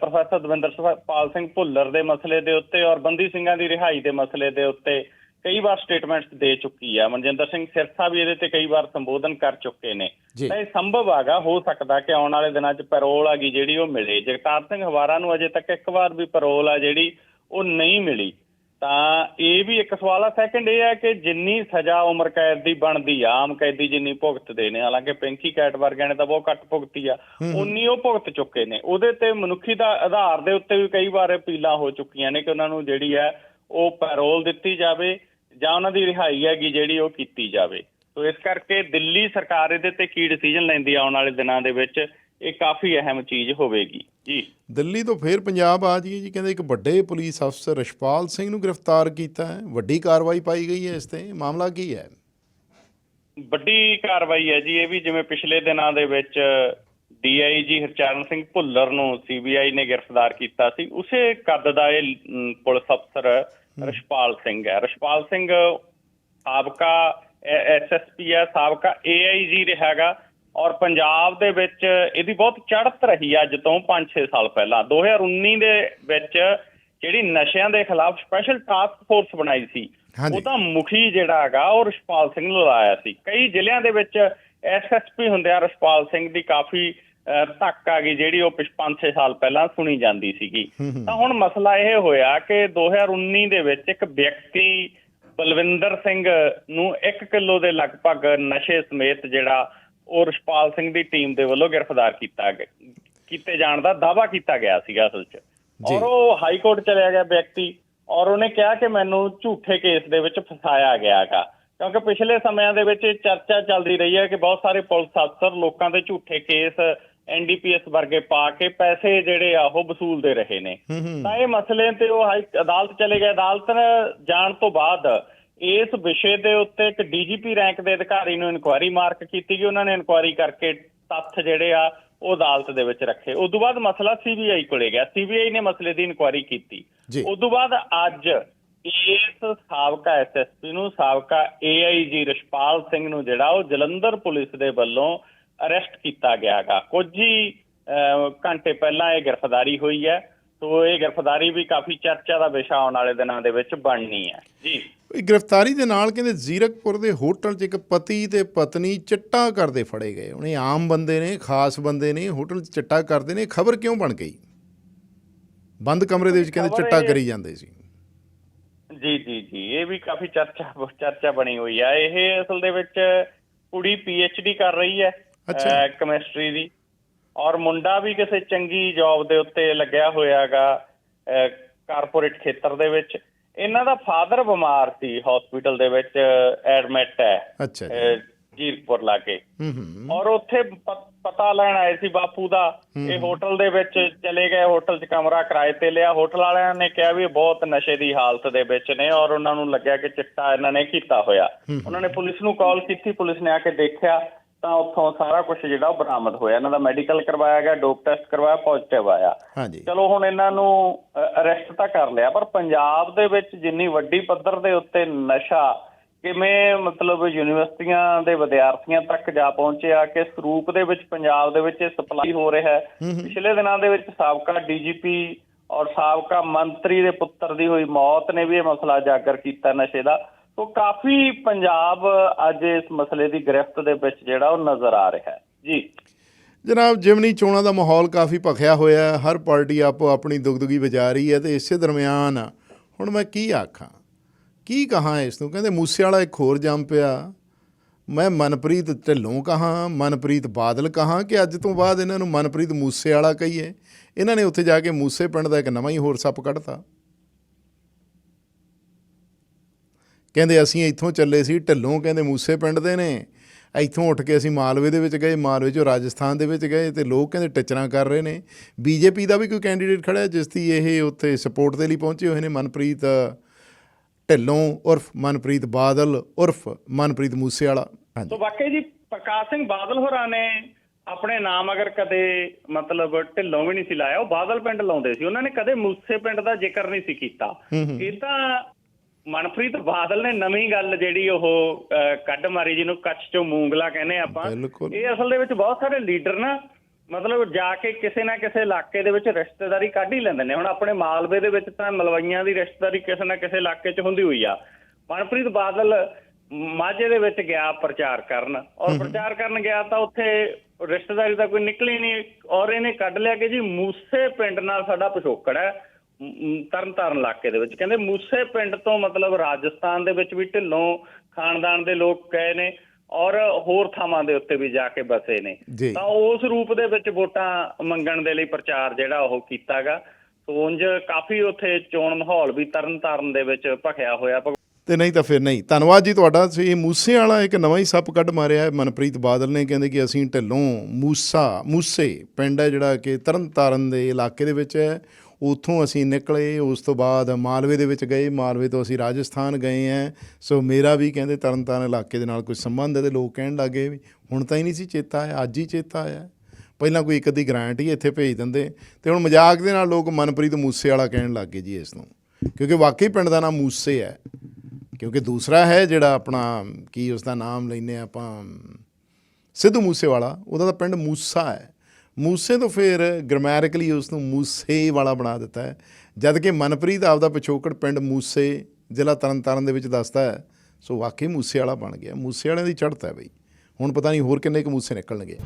ਪ੍ਰੋਫੈਸਰ ਦਵਿੰਦਰ ਪਾਲ ਸਿੰਘ ਭੁੱਲਰ ਦੇ ਮਸਲੇ ਦੇ ਉੱਤੇ ਔਰ ਬੰਦੀ ਸਿੰਘਾਂ ਦੀ ਰਿਹਾਈ ਦੇ ਮਸਲੇ ਦੇ ਉੱਤੇ ਕਈ ਵਾਰ ਸਟੇਟਮੈਂਟਸ ਦੇ ਚੁੱਕੀ ਆ। ਮਨਜਿੰਦਰ ਸਿੰਘ ਸਿਰਸਾ ਵੀ ਇਹਦੇ ਤੇ ਕਈ ਵਾਰ ਸੰਬੋਧਨ ਕਰ ਚੁੱਕੇ ਨੇ। ਤਾਂ ਇਹ ਸੰਭਵ ਹੈਗਾ ਹੋ ਸਕਦਾ ਕਿ ਆਉਣ ਵਾਲੇ ਦਿਨਾਂ 'ਚ ਪੈਰੋਲ ਆਗੀ ਜਿਹੜੀ ਉਹ ਮਿਲੇ। ਜਗਤਾਰ ਸਿੰਘ ਹਵਾਰਾ ਨੂੰ ਅਜੇ ਤੱਕ ਇੱਕ ਵਾਰ ਵੀ ਪੈਰੋਲ ਆ ਜਿਹੜੀ ਉਹ ਨਹੀਂ ਮਿਲੀ। ਤਾਂ ਇਹ ਵੀ ਇੱਕ ਸਵਾਲ ਆ। ਸੈਕੰਡ ਇਹ ਹੈ ਕਿ ਜਿੰਨੀ ਸਜ਼ਾ ਉਮਰ ਕੈਦ ਦੀ ਬਣਦੀ ਆ ਆਮ ਕੈਦੀ ਜਿੰਨੀ ਭੁਗਤਦੇ ਨੇ ਹਾਲਾਂਕਿ ਪਿੰਕੀ ਕੈਟ ਵਰਗਿਆਂ ਨੇ ਤਾਂ ਬਹੁਤ ਘੱਟ ਭੁਗਤੀ ਆ ਉਨੀ ਉਹ ਭੁਗਤ ਚੁੱਕੇ ਨੇ। ਉਹਦੇ ਤੇ ਮਨੁੱਖੀ ਦਾ ਆਧਾਰ ਦੇ ਉੱਤੇ ਵੀ ਕਈ ਵਾਰ ਅਪੀਲਾਂ ਹੋ ਚੁੱਕੀਆਂ ਨੇ ਕਿ ਉਹਨਾਂ ਨੂੰ ਜਿਹੜੀ ਹੈ ਉਹ ਪੈਰੋਲ ਦਿੱਤੀ ਜਾਵੇ ਜਾਂ ਉਹਨਾਂ ਦੀ ਰਿਹਾਈ ਹੈਗੀ ਜਿਹੜੀ ਉਹ ਕੀਤੀ ਜਾਵੇ। ਸੋ ਇਸ ਕਰਕੇ ਦਿੱਲੀ ਸਰਕਾਰ ਇਹਦੇ ਤੇ ਕੀ ਡਿਸੀਜਨ ਲੈਂਦੀ ਆਉਣ ਵਾਲੇ ਦਿਨਾਂ ਦੇ ਵਿੱਚ? ਇਹ ਕਾਫੀ ਅਹਿਮ ਚੀਜ਼ ਹੋਵੇਗੀ। ਜੀ। ਦਿੱਲੀ ਤੋਂ ਫੇਰ ਪੰਜਾਬ ਆ ਜਾਈਏ ਜੀ। ਕਹਿੰਦੇ ਇੱਕ ਵੱਡੇ ਪੁਲਿਸ ਅਫਸਰ ਰਸ਼ਪਾਲ ਸਿੰਘ ਨੂੰ ਗ੍ਰਿਫਤਾਰ ਕੀਤਾ ਹੈ। ਵੱਡੀ ਕਾਰਵਾਈ ਪਾਈ ਗਈ ਹੈ ਇਸ ਤੇ। ਮਾਮਲਾ ਕੀ ਹੈ? ਵੱਡੀ ਕਾਰਵਾਈ ਹੈ ਜੀ। ਇਹ ਵੀ ਜਿਵੇਂ ਪਿਛਲੇ ਦਿਨਾਂ ਦੇ ਵਿੱਚ ਡੀਆਈਜੀ ਹਰਚਰਨ ਸਿੰਘ ਭੁੱਲਰ ਨੂੰ ਸੀਬੀਆਈ ਨੇ ਗ੍ਰਿਫਤਾਰ ਕੀਤਾ ਸੀ। ਉਸੇ ਕੱਦ ਦਾ ਇਹ ਪੁਲਿਸ ਅਫਸਰ ਰਸ਼ਪਾਲ ਸਿੰਘ ਹੈ। ਰਸ਼ਪਾਲ ਸਿੰਘ ਸਾਬਕਾ ਐਸਐਸਪੀ ਹੈ। ਸਾਬਕਾ ਏਆਈਜੀ ਰਿਹਾਗਾ ਔਰ ਪੰਜਾਬ ਦੇ ਵਿੱਚ ਇਹਦੀ ਬਹੁਤ ਚੜ੍ਹਤ ਰਹੀ ਅੱਜ ਤੋਂ 5-6 ਸਾਲ ਪਹਿਲਾਂ। 2019 ਦੇ ਵਿੱਚ ਜਿਹੜੀ ਨਸ਼ਿਆਂ ਦੇ ਖਿਲਾਫ ਸਪੈਸ਼ਲ ਟਾਸਕ ਫੋਰਸ ਬਣਾਈ ਸੀ। ਉਹਦਾ ਮੁਖੀ ਜਿਹੜਾ ਹੈਗਾ ਉਹ ਰਸ਼ਪਾਲ ਸਿੰਘ ਨੂੰ ਲਾਇਆ ਸੀ। ਕਈ ਜ਼ਿਲ੍ਹਿਆਂ ਦੇ ਵਿੱਚ ਐਸਐਸਪੀ ਹੁੰਦਿਆਂ ਰਸ਼ਪਾਲ ਸਿੰਘ ਦੀ ਕਾਫੀ ਧੱਕ ਆ ਗਈ ਜਿਹੜੀ ਉਹ 5-6 ਸਾਲ ਪਹਿਲਾਂ ਸੁਣੀ ਜਾਂਦੀ ਸੀਗੀ। ਤਾਂ ਹੁਣ ਮਸਲਾ ਇਹ ਹੋਇਆ ਕਿ 2019 ਦੇ ਵਿੱਚ ਇੱਕ ਵਿਅਕਤੀ ਬਲਵਿੰਦਰ ਸਿੰਘ ਨੂੰ 1 ਕਿਲੋ ਦੇ ਲਗਭਗ ਨਸ਼ੇ ਸਮੇਤ ਜਿਹੜਾ ਉਹ ਰਸ਼ਪਾਲ ਸਿੰਘ ਦੀ ਟੀਮ ਦੇ ਵੱਲੋਂ ਗ੍ਰਿਫਤਾਰ ਕੀਤਾ ਗਿਆ ਕੀਤੇ ਜਾਣ ਦਾ ਦਾਵਾ ਕੀਤਾ ਗਿਆ ਸੀਗਾ ਅਸਲ 'ਚ। ਔਰ ਉਹ ਹਾਈ ਕੋਰਟ ਚਲਿਆ ਗਿਆ ਵਿਅਕਤੀ ਔਰ ਉਹਨੇ ਕਿਹਾ ਕਿ ਮੈਨੂੰ ਝੂਠੇ ਕੇਸ ਦੇ ਵਿੱਚ ਫਸਾਇਆ ਗਿਆ ਹੈਗਾ ਕਿਉਂਕਿ ਪਿਛਲੇ ਸਮਿਆਂ ਦੇ ਵਿੱਚ ਚਰਚਾ ਚੱਲਦੀ ਰਹੀ ਹੈ ਕਿ ਬਹੁਤ ਸਾਰੇ ਪੁਲਿਸ ਅਫਸਰ ਲੋਕਾਂ ਦੇ ਝੂਠੇ ਕੇਸ ਐਨਡੀਪੀਐਸ ਵਰਗੇ ਪਾ ਕੇ ਪੈਸੇ ਜਿਹੜੇ ਆ ਉਹ ਵਸੂਲਦੇ ਰਹੇ ਨੇ। ਤਾਂ ਇਹ ਮਸਲੇ ਤੇ ਉਹ ਹਾਈ ਅਦਾਲਤ ਚਲੇ ਗਏ। ਅਦਾਲਤ ਨੇ ਜਾਣ ਤੋਂ ਬਾਅਦ ਇਸ ਵਿਸ਼ੇ ਦੇ ਉੱਤੇ ਇੱਕ ਡੀਜੀਪੀ ਰੈਂਕ ਦੇ ਅਧਿਕਾਰੀ ਨੂੰ ਇਨਕੁਆਇਰੀ ਮਾਰਕ ਕੀਤੀ ਗਈ ਉਹਨਾਂ ਨੇ ਇਨਕੁਆਇਰੀ ਕਰਕੇ ਤੱਥ ਜਿਹੜੇ ਆ ਉਹ ਅਦਾਲਤ ਦੇ ਵਿੱਚ ਰੱਖੇ। ਉਸ ਤੋਂ ਬਾਅਦ ਮਸਲਾ ਸੀਬੀਆਈ ਕੋਲੇ ਗਿਆ। ਸੀਬੀਆਈ ਨੇ ਮਸਲੇ ਦੀ ਇਨਕੁਆਇਰੀ ਕੀਤੀ। ਉਸ ਤੋਂ ਬਾਅਦ ਅੱਜ ਇਸ ਸਾਬਕਾ ਐਸਐਸਪੀ ਨੂੰ ਸਾਬਕਾ ਏਆਈਜੀ ਰਸ਼ਪਾਲ ਸਿੰਘ ਨੂੰ ਜਿਹੜਾ ਉਹ ਜਲੰਧਰ ਪੁਲਿਸ ਦੇ ਵੱਲੋਂ ਅਰੈਸਟ ਕੀਤਾ ਗਿਆ ਹੈਗਾ ਕੁਝ ਹੀ ਘੰਟੇ ਪਹਿਲਾਂ ਇਹ ਗ੍ਰਿਫਤਾਰੀ ਹੋਈ ਹੈ। ਸੋ ਇਹ ਗ੍ਰਿਫਤਾਰੀ ਵੀ ਕਾਫੀ ਚਰਚਾ ਦਾ ਵਿਸ਼ਾ ਆਉਣ ਵਾਲੇ ਦਿਨਾਂ ਦੇ ਵਿੱਚ ਬਣਨੀ ਹੈ। ਜੀ। ਇਹ ਗ੍ਰਿਫਤਾਰੀ ਦੇ ਨਾਲ ਕਹਿੰਦੇ ਜ਼ੀਰਕਪੁਰ ਦੇ ਹੋਟਲ 'ਚ ਇੱਕ ਪਤੀ ਤੇ ਪਤਨੀ ਚਿੱਟਾ ਕਰਦੇ ਫੜੇ ਗਏ। ਉਹਨੇ ਆਮ ਬੰਦੇ ਨੇ ਖਾਸ ਬੰਦੇ ਨੇ ਹੋਟਲ 'ਚ ਚਿੱਟਾ ਕਰਦੇ ਨੇ। ਖਬਰ ਕਿਉਂ ਬਣ ਗਈ? ਬੰਦ ਕਮਰੇ ਦੇ ਵਿੱਚ ਕਹਿੰਦੇ ਚਿੱਟਾ ਕਰੀ ਜਾਂਦੇ ਸੀ। ਜੀ ਜੀ ਜੀ। ਇਹ ਵੀ ਕਾਫੀ ਚਰਚਾ ਚਰਚਾ ਬਣੀ ਹੋਈ ਹੈ ਇਹ ਅਸਲ ਦੇ ਵਿੱਚ ਕੁੜੀ ਡੀ ਕਰ ਰਹੀ ਹੈ। ਕੈਮਿਸਟਰੀ ਦੀ। ਔਰ ਮੁੰਡਾ ਵੀ ਕਿਸੇ ਚੰਗੀ ਜੌਬ ਦੇ ਉੱਤੇ ਲੱਗਿਆ ਹੋਇਆਗਾ ਕਾਰਪੋਰੇਟ ਖੇਤਰ ਦੇ ਵਿੱਚ। ਇਹਨਾਂ ਦਾ ਫਾਦਰ ਬਿਮਾਰ ਸੀ ਹਸਪੀਟਲ ਦੇ ਵਿੱਚ ਐਡਮਿਟ ਹੈ ਅੱਛਾ ਜੀ। ਅਹ, ਜੀਰਕਪੁਰ ਲਾਗੇ। ਔਰ ਉੱਥੇ ਪਤਾ ਲੈਣ ਆਏ ਸੀ ਬਾਪੂ ਦਾ ਇਹ ਹੋਟਲ ਦੇ ਵਿੱਚ ਚਲੇ ਗਏ ਹੋਟਲ 'ਚ ਕਮਰਾ ਕਿਰਾਏ ਤੇ ਲਿਆ। ਹੋਟਲ ਵਾਲਿਆਂ ਨੇ ਕਿਹਾ ਵੀ ਬਹੁਤ ਨਸ਼ੇ ਦੀ ਹਾਲਤ ਦੇ ਵਿੱਚ ਨੇ ਔਰ ਉਹਨਾਂ ਨੂੰ ਲੱਗਿਆ ਕਿ ਚਿੱਟਾ ਇਹਨਾਂ ਨੇ ਕੀਤਾ ਹੋਇਆ। ਉਹਨਾਂ ਨੇ ਪੁਲਿਸ ਨੂੰ ਕਾਲ ਕੀਤੀ ਪੁਲਿਸ ਨੇ ਆ ਕੇ ਦੇਖਿਆ। ਤਾਂ ਉੱਥੋਂ ਸਾਰਾ ਕੁਝ ਜਿਹੜਾ ਉਹ ਬਰਾਮਦ ਹੋਇਆ। ਇਹਨਾਂ ਦਾ ਮੈਡੀਕਲ ਕਰਵਾਇਆ ਗਿਆ ਡੋਪ ਟੈਸਟ ਕਰਵਾਇਆ ਪੋਜ਼ਿਟਿਵ ਆਇਆ। ਹਾਂਜੀ। ਚਲੋ ਹੁਣ ਇਹਨਾਂ ਨੂੰ ਅਰੈਸਟ ਤਾਂ ਕਰ ਲਿਆ ਪਰ ਪੰਜਾਬ ਦੇ ਵਿੱਚ ਜਿੰਨੀ ਵੱਡੀ ਪੱਧਰ ਦੇ ਉੱਤੇ ਨਸ਼ਾ ਕਿਵੇਂ ਮਤਲਬ ਯੂਨੀਵਰਸਿਟੀਆਂ ਦੇ ਵਿਦਿਆਰਥੀਆਂ ਤੱਕ ਜਾ ਪਹੁੰਚਿਆ ਕਿ ਸਰੂਪ ਦੇ ਵਿੱਚ ਪੰਜਾਬ ਦੇ ਵਿੱਚ ਸਪਲਾਈ ਹੋ ਰਿਹਾ ਹੈ। ਪਿਛਲੇ ਦਿਨਾਂ ਦੇ ਵਿੱਚ ਸਾਬਕਾ ਡੀਜੀਪੀ ਔਰ ਸਾਬਕਾ ਮੰਤਰੀ ਦੇ ਪੁੱਤਰ ਦੀ ਹੋਈ ਮੌਤ ਨੇ ਵੀ ਇਹ ਮਸਲਾ ਜਾਗਰ ਕੀਤਾ ਨਸ਼ੇ ਦਾ। ਉਹ ਕਾਫੀ ਪੰਜਾਬ ਅੱਜ ਇਸ ਮਸਲੇ ਦੀ ਗ੍ਰਿਫਤ ਦੇ ਵਿੱਚ ਜਿਹੜਾ ਉਹ ਨਜ਼ਰ ਆ ਰਿਹਾ ਹੈ। ਜੀ। ਜਨਾਬ, ਜਿਮਨੀ ਚੋਣਾਂ ਦਾ ਮਾਹੌਲ ਕਾਫੀ ਭਖਿਆ ਹੋਇਆ ਹੈ। ਹਰ ਪਾਰਟੀ ਆਪੋ ਆਪਣੀ ਦੁਗਦੁਗੀ ਵਜਾ ਰਹੀ ਹੈ ਤੇ ਇਸੇ ਦਰਮਿਆਨ ਹੁਣ ਮੈਂ ਕੀ ਆਖਾਂ? ਕੀ ਕਹਾਂ ਇਸ ਨੂੰ? ਕਹਿੰਦੇ ਮੂਸੇ ਵਾਲਾ ਇੱਕ ਹੋਰ ਜੰਮ ਪਿਆ। ਮੈਂ ਮਨਪ੍ਰੀਤ ਢਿੱਲੋਂ ਕਹਾਂ, ਮਨਪ੍ਰੀਤ ਬਾਦਲ ਕਹਾਂ ਕਿ ਅੱਜ ਤੋਂ ਬਾਅਦ ਇਹਨਾਂ ਨੂੰ ਮਨਪ੍ਰੀਤ ਮੂਸੇ ਵਾਲਾ ਕਹੀਏ? ਇਹਨਾਂ ਨੇ ਉੱਥੇ ਜਾ ਕੇ ਮੂਸੇ ਪਿੰਡ ਦਾ ਇੱਕ ਨਵਾਂ ਹੀ ਹੋਰ ਸੱਪ ਕੱਢਤਾ। ਕਹਿੰਦੇ ਅਸੀਂ ਇੱਥੋਂ ਚੱਲੇ ਸੀ ਢਿੱਲੋਂ ਕਹਿੰਦੇ ਮੂਸੇ ਪਿੰਡ ਦੇ ਨੇ। ਇੱਥੋਂ ਉੱਠ ਕੇ ਅਸੀਂ ਮਾਲਵੇ ਦੇ ਵਿੱਚ ਗਏ ਮਾਲਵੇ ਚੋਂ ਰਾਜਸਥਾਨ ਦੇ ਵਿੱਚ ਗਏ ਤੇ ਲੋਕ ਕਹਿੰਦੇ ਟਿਚਰਾਂ ਕਰ ਰਹੇ ਨੇ। ਬੀਜੇਪੀ ਦਾ ਵੀ ਕੋਈ ਕੈਂਡੀਡੇਟ ਖੜਾ ਜਿਸ ਦੀ ਇਹ ਉੱਥੇ ਸਪੋਰਟ ਦੇ ਲਈ ਪਹੁੰਚੇ ਹੋਏ ਨੇ ਮਨਪ੍ਰੀਤ ਢਿੱਲੋਂ ਉਰਫ ਮਨਪ੍ਰੀਤ ਬਾਦਲ ਉਰਫ ਮਨਪ੍ਰੀਤ ਮੂਸੇਵਾਲਾ। ਹਾਂਜੀ। ਸੋ ਵਾਕਈ ਜੀ ਪ੍ਰਕਾਸ਼ ਸਿੰਘ ਬਾਦਲ ਹੋਰਾਂ ਨੇ ਆਪਣੇ ਨਾਮ ਅਗਰ ਕਦੇ ਮਤਲਬ ਢਿੱਲੋਂ ਵੀ ਨਹੀਂ ਸੀ ਲਾਇਆ ਉਹ ਬਾਦਲ ਪਿੰਡ ਲਾਉਂਦੇ ਸੀ। ਉਹਨਾਂ ਨੇ ਕਦੇ ਮੂਸੇ ਪਿੰਡ ਦਾ ਜ਼ਿਕਰ ਨਹੀਂ ਸੀ ਕੀਤਾ। ਇਹ ਤਾਂ ਮਨਪ੍ਰੀਤ ਬਾਦਲ ਨੇ ਨਵੀਂ ਗੱਲ ਜਿਹੜੀ ਉਹ ਕੱਢ ਮਾਰੀ ਜਿਹਨੂੰ ਕੱਚ ਚੋਂ ਮੂੰਗਲਾ ਕਹਿੰਦੇ ਆਪਾਂ। ਇਹ ਅਸਲ ਦੇ ਵਿੱਚ ਬਹੁਤ ਸਾਰੇ ਲੀਡਰ ਨਾ ਮਤਲਬ ਜਾ ਕੇ ਕਿਸੇ ਨਾ ਕਿਸੇ ਇਲਾਕੇ ਦੇ ਵਿੱਚ ਰਿਸ਼ਤੇਦਾਰੀ ਕੱਢ ਹੀ ਲੈਂਦੇ ਨੇ। ਹੁਣ ਆਪਣੇ ਮਾਲਵੇ ਦੇ ਵਿੱਚ ਤਾਂ ਮਲਵਈਆਂ ਦੀ ਰਿਸ਼ਤੇਦਾਰੀ ਕਿਸੇ ਨਾ ਕਿਸੇ ਇਲਾਕੇ 'ਚ ਹੁੰਦੀ ਹੋਈ ਆ। ਮਨਪ੍ਰੀਤ ਬਾਦਲ ਮਾਝੇ ਦੇ ਵਿੱਚ ਗਿਆ ਪ੍ਰਚਾਰ ਕਰਨ। ਔਰ ਪ੍ਰਚਾਰ ਕਰਨ ਗਿਆ ਤਾਂ ਉੱਥੇ ਰਿਸ਼ਤੇਦਾਰੀ ਦਾ ਕੋਈ ਨਿਕਲੀ ਨਹੀਂ ਔਰ ਇਹਨੇ ਕੱਢ ਲਿਆ ਕਿ ਜੀ ਮੂਸੇ ਪਿੰਡ ਨਾਲ ਸਾਡਾ ਪਿਛੋਕੜ ਹੈ। ਤਰਨਤਾਰਨ ਇਲਾਕੇ ਦੇ ਵਿੱਚ। ਕਹਿੰਦੇ ਮੂਸੇ ਪਿੰਡ ਤੋਂ ਮਤਲਬ ਰਾਜਸਥਾਨ ਦੇ ਵਿੱਚ ਵੀ ਢਿੱਲੋਂ ਖਾਨਦਾਨ ਦੇ ਲੋਕ ਗਏ ਨੇ ਔਰ ਹੋਰ ਥਾਵਾਂ ਦੇ ਉੱਤੇ ਵੀ ਜਾ ਕੇ ਬਸੇ ਨੇ। ਤਾਂ ਉਸ ਰੂਪ ਦੇ ਵਿੱਚ ਵੋਟਾਂ ਮੰਗਣ ਦੇ ਲਈ ਪ੍ਰਚਾਰ ਜਿਹੜਾ ਉਹ ਕੀਤਾਗਾ। ਸੋ ਉਂਝ ਕਾਫੀ ਉੱਥੇ ਚੋਣ ਮਾਹੌਲ ਵੀ ਤਰਨਤਾਰਨ ਦੇ ਵਿੱਚ ਭਖਿਆ ਹੋਇਆ। ਤੇ ਨਹੀਂ ਤਾਂ ਫਿਰ ਨਹੀਂ। ਧੰਨਵਾਦ ਜੀ ਤੁਹਾਡਾ। ਸੋ ਇਹ ਮੂਸੇ ਵਾਲਾ ਇੱਕ ਨਵਾਂ ਹੀ ਸੱਪ ਕੱਢ ਮਾਰਿਆ ਮਨਪ੍ਰੀਤ ਬਾਦਲ ਨੇ ਕਹਿੰਦੇ ਕਿ ਅਸੀਂ ਢਿੱਲੋਂ ਮੂਸਾ ਮੂਸੇ ਪਿੰਡ ਹੈ ਜਿਹੜਾ ਕਿ ਤਰਨਤਾਰਨ ਦੇ ਇਲਾਕੇ ਦੇ ਵਿੱਚ ਹੈ। ਉੱਥੋਂ ਅਸੀਂ ਨਿਕਲੇ, ਉਸ ਤੋਂ ਬਾਅਦ ਮਾਲਵੇ ਦੇ ਵਿੱਚ ਗਏ। ਮਾਲਵੇ ਤੋਂ ਅਸੀਂ ਰਾਜਸਥਾਨ ਗਏ ਹੈ ਸੋ ਮੇਰਾ ਵੀ ਕਹਿੰਦੇ ਤਰਨਤਾਰਨ ਇਲਾਕੇ ਦੇ ਨਾਲ ਕੋਈ ਸੰਬੰਧ ਹੈ ਤੇ ਲੋਕ ਕਹਿਣ ਲੱਗੇ ਵੀ ਹੁਣ ਤਾਂ ਹੀ ਨਹੀਂ ਸੀ ਚੇਤਾ ਆਇਆ, ਅੱਜ ਹੀ ਚੇਤਾ ਆਇਆ। ਪਹਿਲਾਂ ਕੋਈ ਇੱਕ ਅੱਧੀ ਗ੍ਰਾਂਟ ਹੀ ਇੱਥੇ ਭੇਜ ਦਿੰਦੇ। ਤੇ ਹੁਣ ਮਜ਼ਾਕ ਦੇ ਨਾਲ ਲੋਕ ਮਨਪ੍ਰੀਤ ਮੂਸੇ ਵਾਲਾ ਕਹਿਣ ਲੱਗ ਗਏ ਜੀ ਇਸ ਨੂੰ। ਕਿਉਂਕਿ ਵਾਕਈ ਪਿੰਡ ਦਾ ਨਾਮ ਮੂਸੇ ਹੈ। ਕਿਉਂਕਿ ਦੂਸਰਾ ਹੈ ਜਿਹੜਾ ਆਪਣਾ ਕੀ ਉਸ ਦਾ ਨਾਮ ਲੈਨੇ ਆਪਾਂ, ਸਿੱਧੂ ਮੂਸੇ ਵਾਲਾ ਉਹਦਾ ਤਾਂ ਪਿੰਡ ਮੂਸਾ ਹੈ। ਮੂਸੇ ਤੋਂ ਫਿਰ ਗ੍ਰਾਮੈਰਿਕਲੀ ਉਸ ਨੂੰ ਮੂਸੇ ਵਾਲਾ ਬਣਾ ਦਿੱਤਾ ਹੈ। ਜਦ ਕਿ ਮਨਪ੍ਰੀਤ ਆਪਦਾ ਪਿਛੋਕੜ ਪਿੰਡ ਮੂਸੇ, ਜ਼ਿਲ੍ਹਾ ਤਰਨਤਾਰਨ ਦੇ ਵਿੱਚ ਦੱਸਦਾ ਹੈ। ਸੋ ਵਾਕਈ ਮੂਸੇ ਵਾਲਾ ਬਣ ਗਿਆ। ਮੂਸੇ ਵਾਲਿਆਂ ਦੀ ਚੜ੍ਹਤ ਹੈ ਬਈ। ਹੁਣ ਪਤਾ ਨਹੀਂ ਹੋਰ ਕਿੰਨੇ ਕੁ ਮੂਸੇ ਨਿਕਲਣਗੇ।